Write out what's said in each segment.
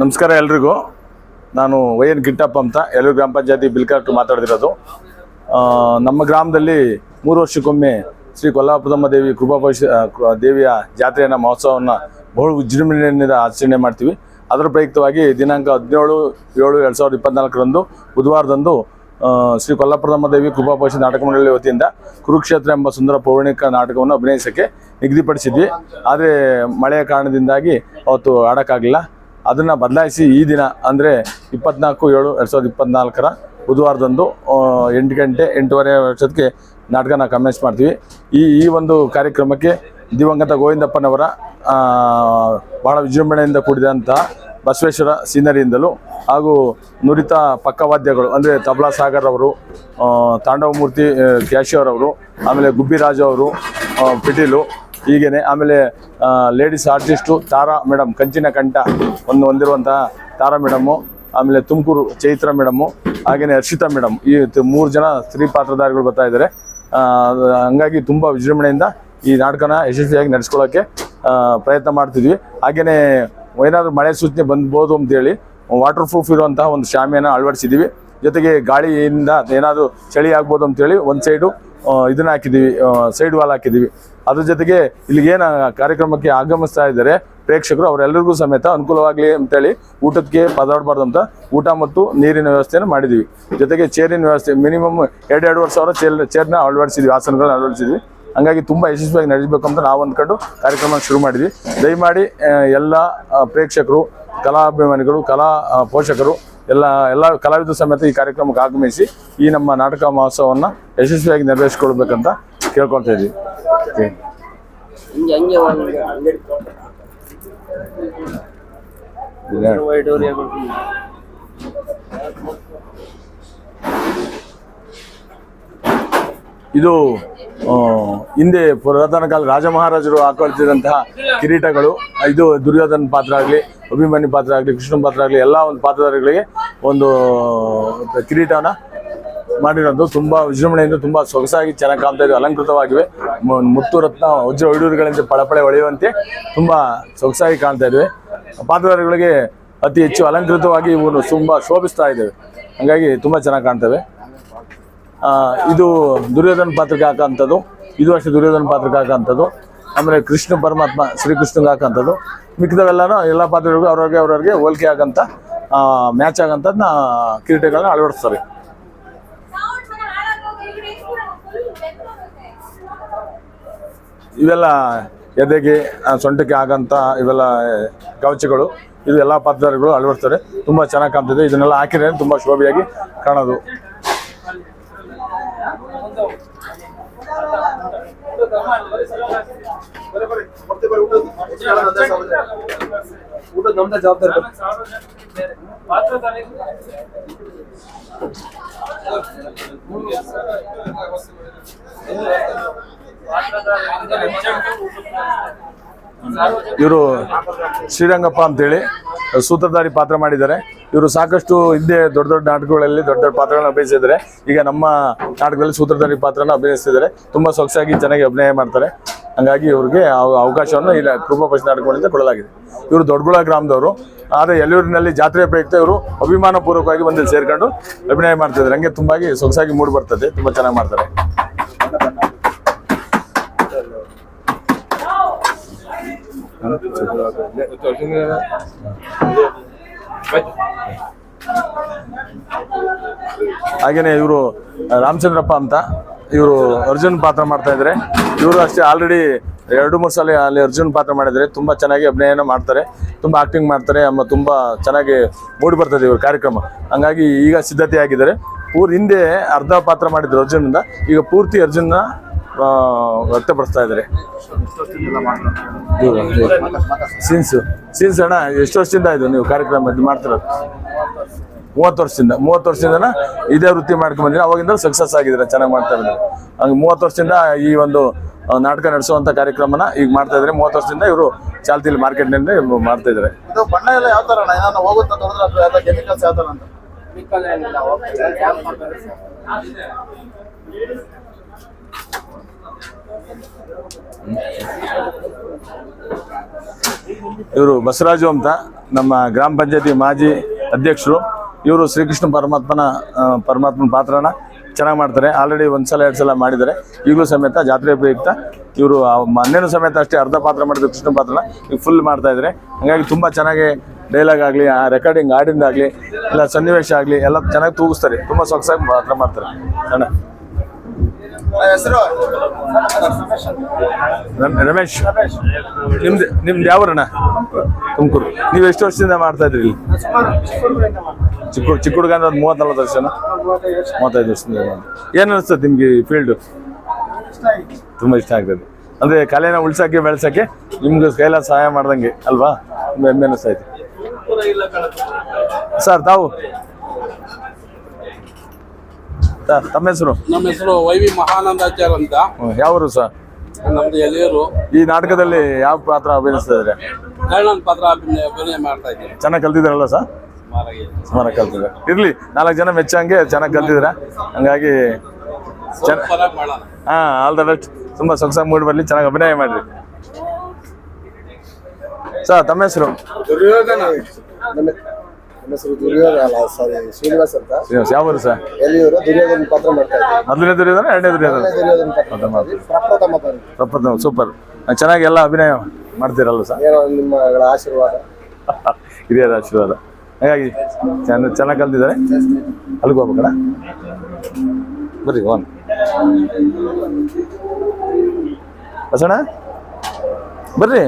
ನಮಸ್ಕಾರ ಎಲ್ರಿಗೂ. ನಾನು ವೈ ಎನ್ ಗಿಟ್ಟಪ್ಪ ಅಂತ ಎಲ್ಲೂರು ಗ್ರಾಮ ಪಂಚಾಯತಿ ಬಿಲ್ಕಾರ್ಟ್ ಮಾತಾಡ್ತಿರೋದು. ನಮ್ಮ ಗ್ರಾಮದಲ್ಲಿ ಮೂರು ವರ್ಷಕ್ಕೊಮ್ಮೆ ಶ್ರೀ ಕೊಲ್ಲಾಪುರಮ್ಮ ದೇವಿ ಕೃಪಾ ಭವಿಷ್ಯ ದೇವಿಯ ಜಾತ್ರೆಯನ್ನು, ಮಹೋತ್ಸವವನ್ನು ಬಹು ವಿಜೃಂಭಣೆಯಿಂದ ಆಚರಣೆ ಮಾಡ್ತೀವಿ. ಅದರ ಪ್ರಯುಕ್ತವಾಗಿ ದಿನಾಂಕ ಹದಿನೇಳು, ಏಳು, ಎರಡು ಸಾವಿರದ ಇಪ್ಪತ್ನಾಲ್ಕರಂದು, ಬುಧವಾರದಂದು ಶ್ರೀ ಕೊಲ್ಲಾಪುರಮ್ಮ ದೇವಿ ಕೃಪಾ ಭವಿಷ್ಯ ನಾಟಕ ಮಂಡಳಿ ವತಿಯಿಂದ ಕುರುಕ್ಷೇತ್ರ ಎಂಬ ಸುಂದರ ಪೌರಾಣಿಕ ನಾಟಕವನ್ನು ಅಭಿನಯಿಸೋಕ್ಕೆ ನಿಗದಿಪಡಿಸಿದ್ವಿ. ಆದರೆ ಮಳೆಯ ಕಾರಣದಿಂದಾಗಿ ಅವತ್ತು ಆಡೋಕ್ಕಾಗಲಿಲ್ಲ. ಅದನ್ನು ಬದಲಾಯಿಸಿ ಈ ದಿನ ಅಂದರೆ ಇಪ್ಪತ್ನಾಲ್ಕು ಏಳು ಎರಡು ಸಾವಿರದ ಇಪ್ಪತ್ನಾಲ್ಕರ ಬುಧವಾರದಂದು ಎಂಟು ಗಂಟೆ, ಎಂಟೂವರೆ ವರ್ಷಕ್ಕೆ ನಾಟಕನ ಕಮೆನ್ಸ್ ಮಾಡ್ತೀವಿ. ಈ ಈ ಒಂದು ಕಾರ್ಯಕ್ರಮಕ್ಕೆ ದಿವಂಗತ ಗೋವಿಂದಪ್ಪನವರ ಬಹಳ ವಿಜೃಂಭಣೆಯಿಂದ ಕೂಡಿದಂತಹ ಬಸವೇಶ್ವರ ಸೀನರಿಯಿಂದಲೂ ಹಾಗೂ ನುರಿತ ಪಕ್ಕವಾದ್ಯಗಳು ಅಂದರೆ ತಬಲಾ ಸಾಗರ್ ಅವರು ತಾಂಡವಮೂರ್ತಿ ಕ್ಯಾಶಿಯವ್ರವರು ಆಮೇಲೆ ಗುಬ್ಬಿರಾಜು ಅವರು ಪಿಟೀಲು ಹೀಗೇನೆ ಆಮೇಲೆ ಲೇಡೀಸ್ ಆರ್ಟಿಸ್ಟು ತಾರಾ ಮೇಡಮ್ ಕಂಚಿನ ಕಂಠ ಒಂದು ಹೊಂದಿರುವಂತಹ ತಾರಾ ಮೇಡಮ್ಮು ಆಮೇಲೆ ತುಮಕೂರು ಚೈತ್ರ ಮೇಡಮ್ಮು ಹಾಗೆಯೇ ಹರ್ಷಿತಾ ಮೇಡಮ್ ಈ ಮೂರು ಜನ ಸ್ತ್ರೀ ಪಾತ್ರಧಾರಿಗಳು ಬರ್ತಾ ಇದ್ದಾರೆ. ಹಂಗಾಗಿ ತುಂಬ ವಿಜೃಂಭಣೆಯಿಂದ ಈ ನಾಟಕನ ಯಶಸ್ವಿಯಾಗಿ ನಡೆಸ್ಕೊಳ್ಳೋಕ್ಕೆ ಪ್ರಯತ್ನ ಮಾಡ್ತಿದ್ವಿ. ಹಾಗೆಯೇ ಏನಾದರೂ ಮಳೆ ಸೂಚನೆ ಬಂದ್ಬೋದು ಅಂತೇಳಿ ವಾಟರ್ ಪ್ರೂಫ್ ಇರುವಂತಹ ಒಂದು ಶಾಮಿಯನ್ನು ಅಳವಡಿಸಿದ್ದೀವಿ ಜೊತೆಗೆ ಗಾಳಿಯಿಂದ ಏನಾದರೂ ಚಳಿ ಆಗ್ಬೋದು ಅಂತೇಳಿ ಒಂದು ಸೈಡು ಇದನ್ನ ಹಾಕಿದ್ದೀವಿ ಸೈಡ್ ವಾಲ್ ಹಾಕಿದ್ದೀವಿ ಅದ್ರ ಜೊತೆಗೆ ಇಲ್ಲಿಗೇನು ಕಾರ್ಯಕ್ರಮಕ್ಕೆ ಆಗಮಿಸ್ತಾ ಇದ್ದಾರೆ, ಪ್ರೇಕ್ಷಕರು ಅವರೆಲ್ಲರಿಗೂ ಸಮೇತ ಅನುಕೂಲವಾಗಲಿ ಅಂತೇಳಿ ಊಟಕ್ಕೆ ಪದಾಡಬಾರ್ದು ಅಂತ ಊಟ ಮತ್ತು ನೀರಿನ ವ್ಯವಸ್ಥೆಯನ್ನು ಮಾಡಿದ್ದೀವಿ ಜೊತೆಗೆ ಚೇರಿನ ವ್ಯವಸ್ಥೆ ಮಿನಿಮಮ್ ಎರಡು ವರ್ಷ ಸಾವಿರ ಚೇರ್ ಚೇರ್ನ ಅಳವಡಿಸಿದ್ವಿ, ಆಸನಗಳನ್ನ ಅಳವಡಿಸಿದ್ವಿ. ಹಂಗಾಗಿ ತುಂಬ ಯಶಸ್ವಿಯಾಗಿ ನಡೆಸಬೇಕು ಅಂತ ನಾವು ಅಂದ್ಕೊಂಡು ಕಾರ್ಯಕ್ರಮ ಶುರು ಮಾಡಿದ್ವಿ. ದಯಮಾಡಿ ಎಲ್ಲ ಪ್ರೇಕ್ಷಕರು, ಕಲಾಭಿಮಾನಿಗಳು, ಕಲಾ ಪೋಷಕರು ಎಲ್ಲ ಎಲ್ಲ ಕಲಾವಿದರು ಸಮೇತ ಈ ಕಾರ್ಯಕ್ರಮಕ್ಕೆ ಆಗಮಿಸಿ ಈ ನಮ್ಮ ನಾಟಕ ಮಹೋತ್ಸವವನ್ನು ಯಶಸ್ವಿಯಾಗಿ ನೆರವೇರಿಸಿಕೊಳ್ಬೇಕಂತ ಕೇಳ್ಕೊಳ್ತಾ ಇದ್ವಿ. ಹಿಂಗೆ ಹಂಗೆ ಒಂದು ಇದೆ. ಹಿಂದೆ ಪುರಾತನ ಕಾಲ ರಾಜ ಮಹಾರಾಜರು ಹಾಕೊಳ್ತಿದ್ದಂತಹ ಕಿರೀಟಗಳು. ಇದು ದುರ್ಯೋಧನ ಪಾತ್ರ ಆಗಲಿ, ಅಭಿಮನ್ಯು ಪಾತ್ರ ಆಗಲಿ ಕೃಷ್ಣ ಪಾತ್ರ ಆಗಲಿ, ಎಲ್ಲ ಒಂದು ಪಾತ್ರಧಾರಿಗಳಿಗೆ ಒಂದು ಕಿರೀಟನ ಮಾಡಿರೋದು. ತುಂಬ ವಿಜೃಂಭಣೆಯಿಂದ ತುಂಬ ಸೊಗಸಾಗಿ ಚೆನ್ನಾಗಿ ಕಾಣ್ತಾ ಇದೆ, ಅಲಂಕೃತವಾಗಿವೆ. ಮುತ್ತು ರತ್ನ ವಜ್ರ ವೈಡೂರುಗಳಿಂದ ಪಳಪಳೆ ಹೊಳೆಯುವಂತೆ ತುಂಬ ಸೊಗಸಾಗಿ ಕಾಣ್ತಾ ಇದ್ದಾವೆ ಪಾತ್ರಧಾರಿಗಳಿಗೆ ಅತಿ ಹೆಚ್ಚು ಅಲಂಕೃತವಾಗಿ ಇವು ತುಂಬ ಶೋಭಿಸ್ತಾ ಇದ್ದಾವೆ ಹಾಗಾಗಿ ತುಂಬ ಚೆನ್ನಾಗಿ ಕಾಣ್ತವೆ. ಇದು ದುರ್ಯೋಧನ ಪಾತ್ರಕ್ಕೆ ಹಾಕೋಂಥದ್ದು ಇದು ವರ್ಷ ದುರ್ಯೋಧನ ಪಾತ್ರಕ್ಕೆ ಹಾಕೋಂಥದ್ದು ಆಮೇಲೆ ಕೃಷ್ಣ ಪರಮಾತ್ಮ, ಶ್ರೀಕೃಷ್ಣಗೆ ಹಾಕೋಂಥದ್ದು ಮಿಕ್ಕಿದವೆಲ್ಲನೂ ಎಲ್ಲ ಪಾತ್ರಗಳಿಗೂ ಅವ್ರವ್ರಿಗೆ ಅವ್ರವ್ರಿಗೆ ಹೋಲಿಕೆ ಆಗಂತ ಮ್ಯಾಚ್ ಆಗಂಥದ್ದನ್ನ ಕ್ರೀಡೆಗಳನ್ನ ಅಳವಡಿಸ್ತಾರೆ. ಇವೆಲ್ಲ ಎದೆಗೆ ಸೊಂಟಕ್ಕೆ ಆಗಂತ ಇವೆಲ್ಲ ಕವಚಗಳು, ಇದು ಎಲ್ಲ ಪಾತ್ರಗಳು ಅಳವಡಿಸ್ತಾರೆ. ತುಂಬ ಚೆನ್ನಾಗಿ ಕಾಣ್ತದೆ. ಇದನ್ನೆಲ್ಲ ಹಾಕಿದ್ರೆ ತುಂಬ ಶೋಭೆಯಾಗಿ ಕಾಣೋದು. ಊಟ ನಮ್ದೇ ಜವಾಬ್ದಾರಿ ಇವರು ಶ್ರೀರಂಗಪ್ಪ ಅಂತೇಳಿ, ಸೂತ್ರಧಾರಿ ಪಾತ್ರ ಮಾಡಿದ್ದಾರೆ. ಇವರು ಸಾಕಷ್ಟು ಹಿಂದೆ ದೊಡ್ಡ ದೊಡ್ಡ ನಾಟಕಗಳಲ್ಲಿ ದೊಡ್ಡ ದೊಡ್ಡ ಪಾತ್ರಗಳನ್ನ ಅಭಿನಯಿಸಿದ್ದಾರೆ. ಈಗ ನಮ್ಮ ನಾಟಕದಲ್ಲಿ ಸೂತ್ರಧಾರಿ ಪಾತ್ರನ ಅಭಿನಯಿಸ್ತಿದ್ದಾರೆ. ತುಂಬ ಸೊಗಸಾಗಿ ಚೆನ್ನಾಗಿ ಅಭಿನಯ ಮಾಡ್ತಾರೆ. ಹಂಗಾಗಿ ಇವ್ರಿಗೆ ಅವ- ಅವಕಾಶವನ್ನು ಇಲ್ಲ ಕೃಪಾ ನಾಟಕಗಳಿಂದ ಕೊಡಲಾಗಿದೆ. ಇವರು ದೊಡ್ಡಗುಳ ಗ್ರಾಮದವರು. ಆದರೆ ಎಲ್ಲೂರಿನಲ್ಲಿ ಜಾತ್ರೆ ಪ್ರಯುಕ್ತ ಇವರು ಅಭಿಮಾನ ಪೂರ್ವಕವಾಗಿ ಬಂದು ಸೇರ್ಕೊಂಡು ಅಭಿನಯ ಮಾಡ್ತಿದ್ದಾರೆ. ಹಂಗೆ ತುಂಬಾಗಿ ಸೊಗಸಾಗಿ ಮೂಡಿ ಬರ್ತದೆ. ತುಂಬ ಚೆನ್ನಾಗಿ ಮಾಡ್ತಾರೆ. ಹಾಗೇನೆ ಇವರು ರಾಮಚಂದ್ರಪ್ಪ ಅಂತ, ಇವರು ಅರ್ಜುನ್ ಪಾತ್ರ ಮಾಡ್ತಾ ಇದ್ದಾರೆ ಇವರು ಅಷ್ಟೇ ಆಲ್ರೆಡಿ ಎರಡು, ಮೂರು ಸಲ ಅಲ್ಲಿ ಅರ್ಜುನ್ ಪಾತ್ರ ಮಾಡಿದ್ದಾರೆ ತುಂಬ ಚೆನ್ನಾಗಿ ಅಭಿನಯನ ಮಾಡ್ತಾರೆ. ತುಂಬ ಆಕ್ಟಿಂಗ್ ಮಾಡ್ತಾರೆ. ಅಮ್ಮ ತುಂಬ ಚೆನ್ನಾಗಿ ಮೂಡಿ ಬರ್ತದೆ ಇವ್ರ ಕಾರ್ಯಕ್ರಮ. ಹಂಗಾಗಿ ಈಗ ಸಿದ್ಧತೆ ಆಗಿದ್ದಾರೆ. ಪೂರ್ ಹಿಂದೆ ಅರ್ಧ ಪಾತ್ರ ಮಾಡಿದ್ರು ಅರ್ಜುನಿಂದ ಈಗ ಪೂರ್ತಿ ಅರ್ಜುನ್ನ ವ್ಯಕ್ತಪಡಿಸ್ತಾ ಇದ್ದಾರೆ. ಸೀನ್ಸ್ ಸೀನ್ಸ್ ಅಣ್ಣ ಎಷ್ಟು ವರ್ಷದಿಂದ ಇದು ನೀವು ಕಾರ್ಯಕ್ರಮ ಇದು ಮಾಡ್ತಿರೋದು? ಮೂವತ್ತು ವರ್ಷದಿಂದ ಮೂವತ್ತು ವರ್ಷದಿಂದ ಇದೇ ವೃತ್ತಿ ಮಾಡ್ಕೊಂಡ್ ಬಂದಿರಿ? ಅವಾಗಿಂದ ಸಕ್ಸಸ್ ಆಗಿದ್ದಾರೆ? ಚೆನ್ನಾಗಿ ಮಾಡ್ತಾ ಇದ್ದಾರೆ ಹಂಗೆ ಮೂವತ್ತು ವರ್ಷದಿಂದ ಈ ಒಂದು ನಾಟಕ ನಡೆಸುವಂಥ ಕಾರ್ಯಕ್ರಮನ ಈಗ ಮಾಡ್ತಾ ಇದ್ದಾರೆ. ಮೂವತ್ತು ವರ್ಷದಿಂದ ಇವರು ಚಾಲ್ತಿಯಲ್ಲಿ ಮಾರ್ಕೆಟ್ನಲ್ಲಿ ಮಾಡ್ತಾ ಇದ್ದಾರೆ. ಇದು ಬಣ್ಣ ಇವರು ಬಸವರಾಜು ಅಂತ ನಮ್ಮ ಗ್ರಾಮ ಪಂಚಾಯತಿ ಮಾಜಿ ಅಧ್ಯಕ್ಷರು. ಇವರು ಶ್ರೀಕೃಷ್ಣ ಪರಮಾತ್ಮನ ಪರಮಾತ್ಮನ ಪಾತ್ರನ ಚೆನ್ನಾಗಿ ಮಾಡ್ತಾರೆ. ಆಲ್ರೆಡಿ ಒಂದು ಸಲ ಎರಡು ಸಲ ಮಾಡಿದ್ದಾರೆ. ಈಗಲೂ ಸಮೇತ ಜಾತ್ರೆ ಉಪಯುಕ್ತ. ಇವರು ಮೊನ್ನೆನೂ ಸಮೇತ ಅಷ್ಟೇ ಅರ್ಧ ಪಾತ್ರ ಮಾಡಿದ್ರು ಕೃಷ್ಣ ಪಾತ್ರನ. ಈಗ ಫುಲ್ ಮಾಡ್ತಾ ಇದ್ದಾರೆ. ಹಂಗಾಗಿ ತುಂಬ ಚೆನ್ನಾಗಿ ಡೈಲಾಗ್ ಆಗಲಿ, ಆ ರೆಕಾರ್ಡಿಂಗ್ ಹಾಡಿಂದಾಗಲಿ, ಇಲ್ಲ ಸನ್ನಿವೇಶ ಆಗಲಿ, ಎಲ್ಲ ಚೆನ್ನಾಗಿ ತೂಗಿಸ್ತಾರೆ. ತುಂಬ ಸೊಗಸಾಗಿ ಪಾತ್ರ ಮಾಡ್ತಾರೆ. ಅಣ್ಣ. ರಮೇಶ್. ನಿಮ್ದು ನಿಮ್ದು ಯಾವ ಊರಣ್ಣ ತುಮಕೂರು. ನೀವು ಎಷ್ಟು ವರ್ಷದಿಂದ ಮಾಡ್ತಾ ಇದ್ರಿ ಇಲ್ಲಿ? ಚಿಕ್ಕ ಚಿಕ್ಕ ಹುಡುಗ ಅಂದ್ರೆ ಒಂದು ಮೂವತ್ತ್ನಾಲ್ಕು ವರ್ಷನ? ಮೂವತ್ತೈದು ವರ್ಷದಿಂದ ಏನು ಅನಿಸ್ತದೆ ನಿಮಗೆ ಫೀಲ್ಡು ತುಂಬ ಇಷ್ಟ ಆಗ್ತದೆ. ಅಂದರೆ ಕಲೆನ ಉಳ್ಸೋಕ್ಕೆ, ಬೆಳೆಸೋಕ್ಕೆ ನಿಮ್ಗೆ ಕೈಲ ಸಹಾಯ ಮಾಡ್ದಂಗೆ, ಅಲ್ವಾ? ತುಂಬ ಹೆಮ್ಮೆ ಅನಿಸ್ತೈತೆ ಸರ್, ತಾವು? ಸರ್ ತಮ್ಮ ಹೆಸರು? ನಮ್ಮ ಹೆಸರು ವೈ ವಿ ಮಹಾನಂದಾಚಾರ್ ಅಂತ. ಯಾವರು ಸರ್? ನಮ್ದು ಎಲೆಯೂರು. ಈ ನಾಟಕದಲ್ಲಿ ಯಾವ ಪಾತ್ರ ಅಭಿನಯಿಸ್ತಾ ಪಾತ್ರ ಅಭಿನಯ ಅಭಿನಯ ಮಾಡ್ತಾ ಇದ್ದೀನಿ. ಚೆನ್ನಾಗಿ ಕಲ್ತಿದ್ದಾರಲ್ಲ ಸರ್? ಸುಮಾರಾಗಿ ಸುಮಾರು ಕಲ್ತಿದ್ದಾರೆ. ಇರ್ಲಿ ನಾಲ್ಕು ಜನ ಮೆಚ್ಚಂಗೆ ಚೆನ್ನಾಗಿ ಕಲ್ತಿದ್ರ ಹಂಗಾಗಿ ಹಾ ಆಲ್ ದ ಬೆಸ್ಟ್ ತುಂಬಾ ಸೊಗಸಾಗಿ ಮೂಡ್ ಬರ್ಲಿ ಚೆನ್ನಾಗಿ ಅಭಿನಯ ಮಾಡ್ರಿ. ಸರ್ ತಮ್ಮ ಹೆಸರು? ದುರ್ಯೋಧನ. ನನ್ನ ಹೆಸರು ದುರ್ಯೋಧನ ಅಲ್ಲ ಸಾರಿ ಶ್ರೀನಿವಾಸ್ ಅಂತ. ಶ್ರೀನಿವಾಸ್, ಯಾವ ಊರು ಸರ್? ಎಲ್ಲಿಯವರು ದುರ್ಯೋಧನ ಪಾತ್ರ ಮಾಡ್ತಾ ಇದ್ದಾರೆ ಮೊದಲನೇ ದುರ್ಯೋಧನ ಎರಡನೇ ದುರ್ಯೋಧನ. ದುರ್ಯೋಧನ ಪಾತ್ರ ಇದ್ದಾರೆ. ಪ್ರಪ್ರಥಮ. ಪ್ರಪಂಚ ಸೂಪರ್ ಚೆನ್ನಾಗಿ ಎಲ್ಲ ಅಭಿನಯ ಮಾಡ್ತೀರಲ್ಲ ಸರ್? ಏನೋ ನಿಮ್ಮಗಳ ಆಶೀರ್ವಾದ. ಹಿರಿಯರ ಆಶೀರ್ವಾದ. ಹಾಗಾಗಿ ಚೆನ್ನ ಚೆನ್ನಾಗಿ ಕಲ್ತಿದ್ದಾರೆ. ಅಲ್ಲಿಗೆ ಹೋಗ್ಬೇಕಣ ಬರ್ರಿ ಹೋನ್ ಬಸಣ್ಣ? ಬರ್ರಿ.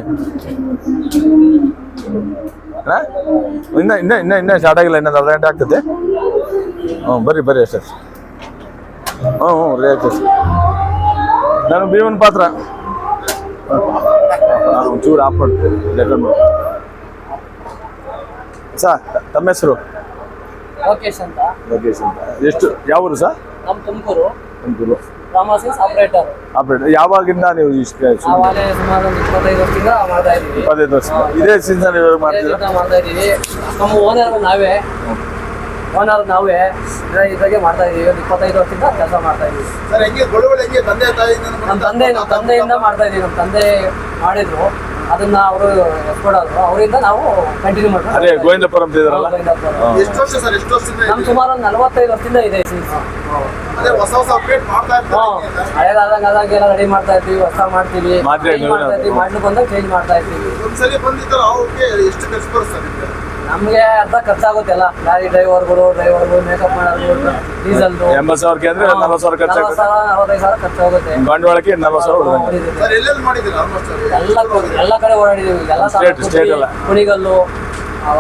ಇನ್ನ ಇನ್ನ ಇನ್ನ ಇನ್ನ ಸ್ಟಾರ್ಟ್ ಆಗಿಲ್ಲ ಇನ್ನೊಂದು ಅರ್ಧ ಗಂಟೆ ಆಗ್ತದೆ. ಹ್ಞೂ ಬರ್ರಿ ಬರ್ರಿ ಅಷ್ಟೇ. ಹ್ಞೂ ಹ್ಞೂ ರೀ ಆಯ್ತು ನಾನು ಭೀಮನ್ ಪಾತ್ರ. ಒಂಚೂರು ಆಫ್ ಮಾಡ್ತೀನಿ ಸರ್ ತಮ್ಮ ಹೆಸರು? ಲೋಕೇಶ್ ಅಂತ. ಲೋಕೇಶ್ ಅಂತ. ಎಷ್ಟು ಯಾವ ಊರು ಸರ್ ನಮ್ಮ Tumakuru. Tumakuru. Pharmacist operator operator ಯಾವಾಗಿಂದ ನೀವು ಇಷ್ಟು ನಾವಾಗಲೇ ಸುಮಾರು ಒಂದು ಇಪ್ಪತ್ತೈದು ವರ್ಷದಿಂದ ಮಾಡ್ತಾ ಇದೀವಿ ಇಪ್ಪತ್ತೈದು ವರ್ಷ. ಇದೇ ಸೀಸನ್ ಮಾಡ್ತೀರಾ? ಇದೇ ಮಾಡ್ತಾ ಇದ್ದೀವಿ. ನಮ್ಮ ಓನರ್ ನಾವೇ. ಓನರ್ ನಾವೇ ಇದ್ರ- ಇದ್ರಾಗೆ ಮಾಡ್ತಾ ಇದ್ದೀವಿ. ಒಂದು ಇಪ್ಪತ್ತೈದು ವರ್ಷದಿಂದ ಕೆಲಸ ಮಾಡ್ತಾ ಇದ್ದೀವಿ. ಸರ್ ಹೆಂಗೆ? ಗೊಳುವಳಿ ಹೆಂಗೆ? ತಂದೆ ತಾಯಿಯಿಂದ ನಮ್ಮ ತಂದೆ ನಮ್ಮ ತಂದೆಯಿಂದ ಮಾಡ್ತಾ ಇದೀವಿ ನಮ್ಮ ತಂದೆ ಮಾಡಿದ್ರು. ಅದನ್ನ ಅವರು ಕೊಡೋದು. ಅವರಿಂದ ನಾವು ಕಂಟಿನ್ಯೂ ಅದೇ ಮಾಡ್ತೀವಿ ಗೋವಿಂದಪುರಂ ಇದಾರಲ್ಲ? ಎಷ್ಟು ವರ್ಷ ಸರ್? ಎಷ್ಟು ವರ್ಷದಿಂದ ನಮ್ ಸುಮಾರು ಒಂದು ನಲವತ್ತೈದು ವರ್ಷದಿಂದ ಇದೆ ಅದೇ ಹೊಸ ಹೊಸ ಅಪ್ಡೇಟ್ ಮಾಡ್ತಾ ಇರ್ತಾರೆ ಹಳೇದಾದಂಗ ಆದಾಗ ಎಲ್ಲ ರೆಡಿ ಮಾಡ್ತಾ ಇರ್ತೀವಿ ಹೊಸ ಮಾಡ್ತೀವಿ. ಮಾಡ್ಲಿಕ್ಕೆ ಬಂದಾಗ ಚೇಂಜ್ ಮಾಡ್ತಾ ಇರ್ತೀವಿ ಒಂದ್ಸಲಿ ಬಂದಿದ್ರು ಅವ್ರಿಗೆ ಎಷ್ಟು ಖರ್ಚು ಬರುತ್ತೆ ಸರ್ ನಿಮ್ಗೆ ಅರ್ಧ ಖರ್ಚಾಗುತ್ತೆ ಎಲ್ಲ ಗಾಡಿ ಡ್ರೈವರ್ಗಳು ಡ್ರೈವರ್ಗಳು ಮೇಕಪ್ ಮಾಡೋದು ಡೀಸೆಲ್ ಎಂಬತ್ತು ನಲ್ವತ್ತು ಸಾವಿರ ಖರ್ಚಾಗುತ್ತೆ. ಸಾವಿರ ನಲವತ್ತೈದು ಸಾವಿರ ಖರ್ಚಾಗುತ್ತೆ. ಬಂಡವಾಳಕ್ಕೆ ನಲ್ವತ್ತು ಸಾವಿರ ಎಲ್ಲ ಕಡೆ- ಎಲ್ಲ ಕಡೆ ಓಡಾಡಿದೀವಿ ಎಲ್ಲ ಸ್ಟೇಟ್- ಸ್ಟೇಟ್ ಎಲ್ಲ. ಕುಣಿಗಲ್ಲು ಅವ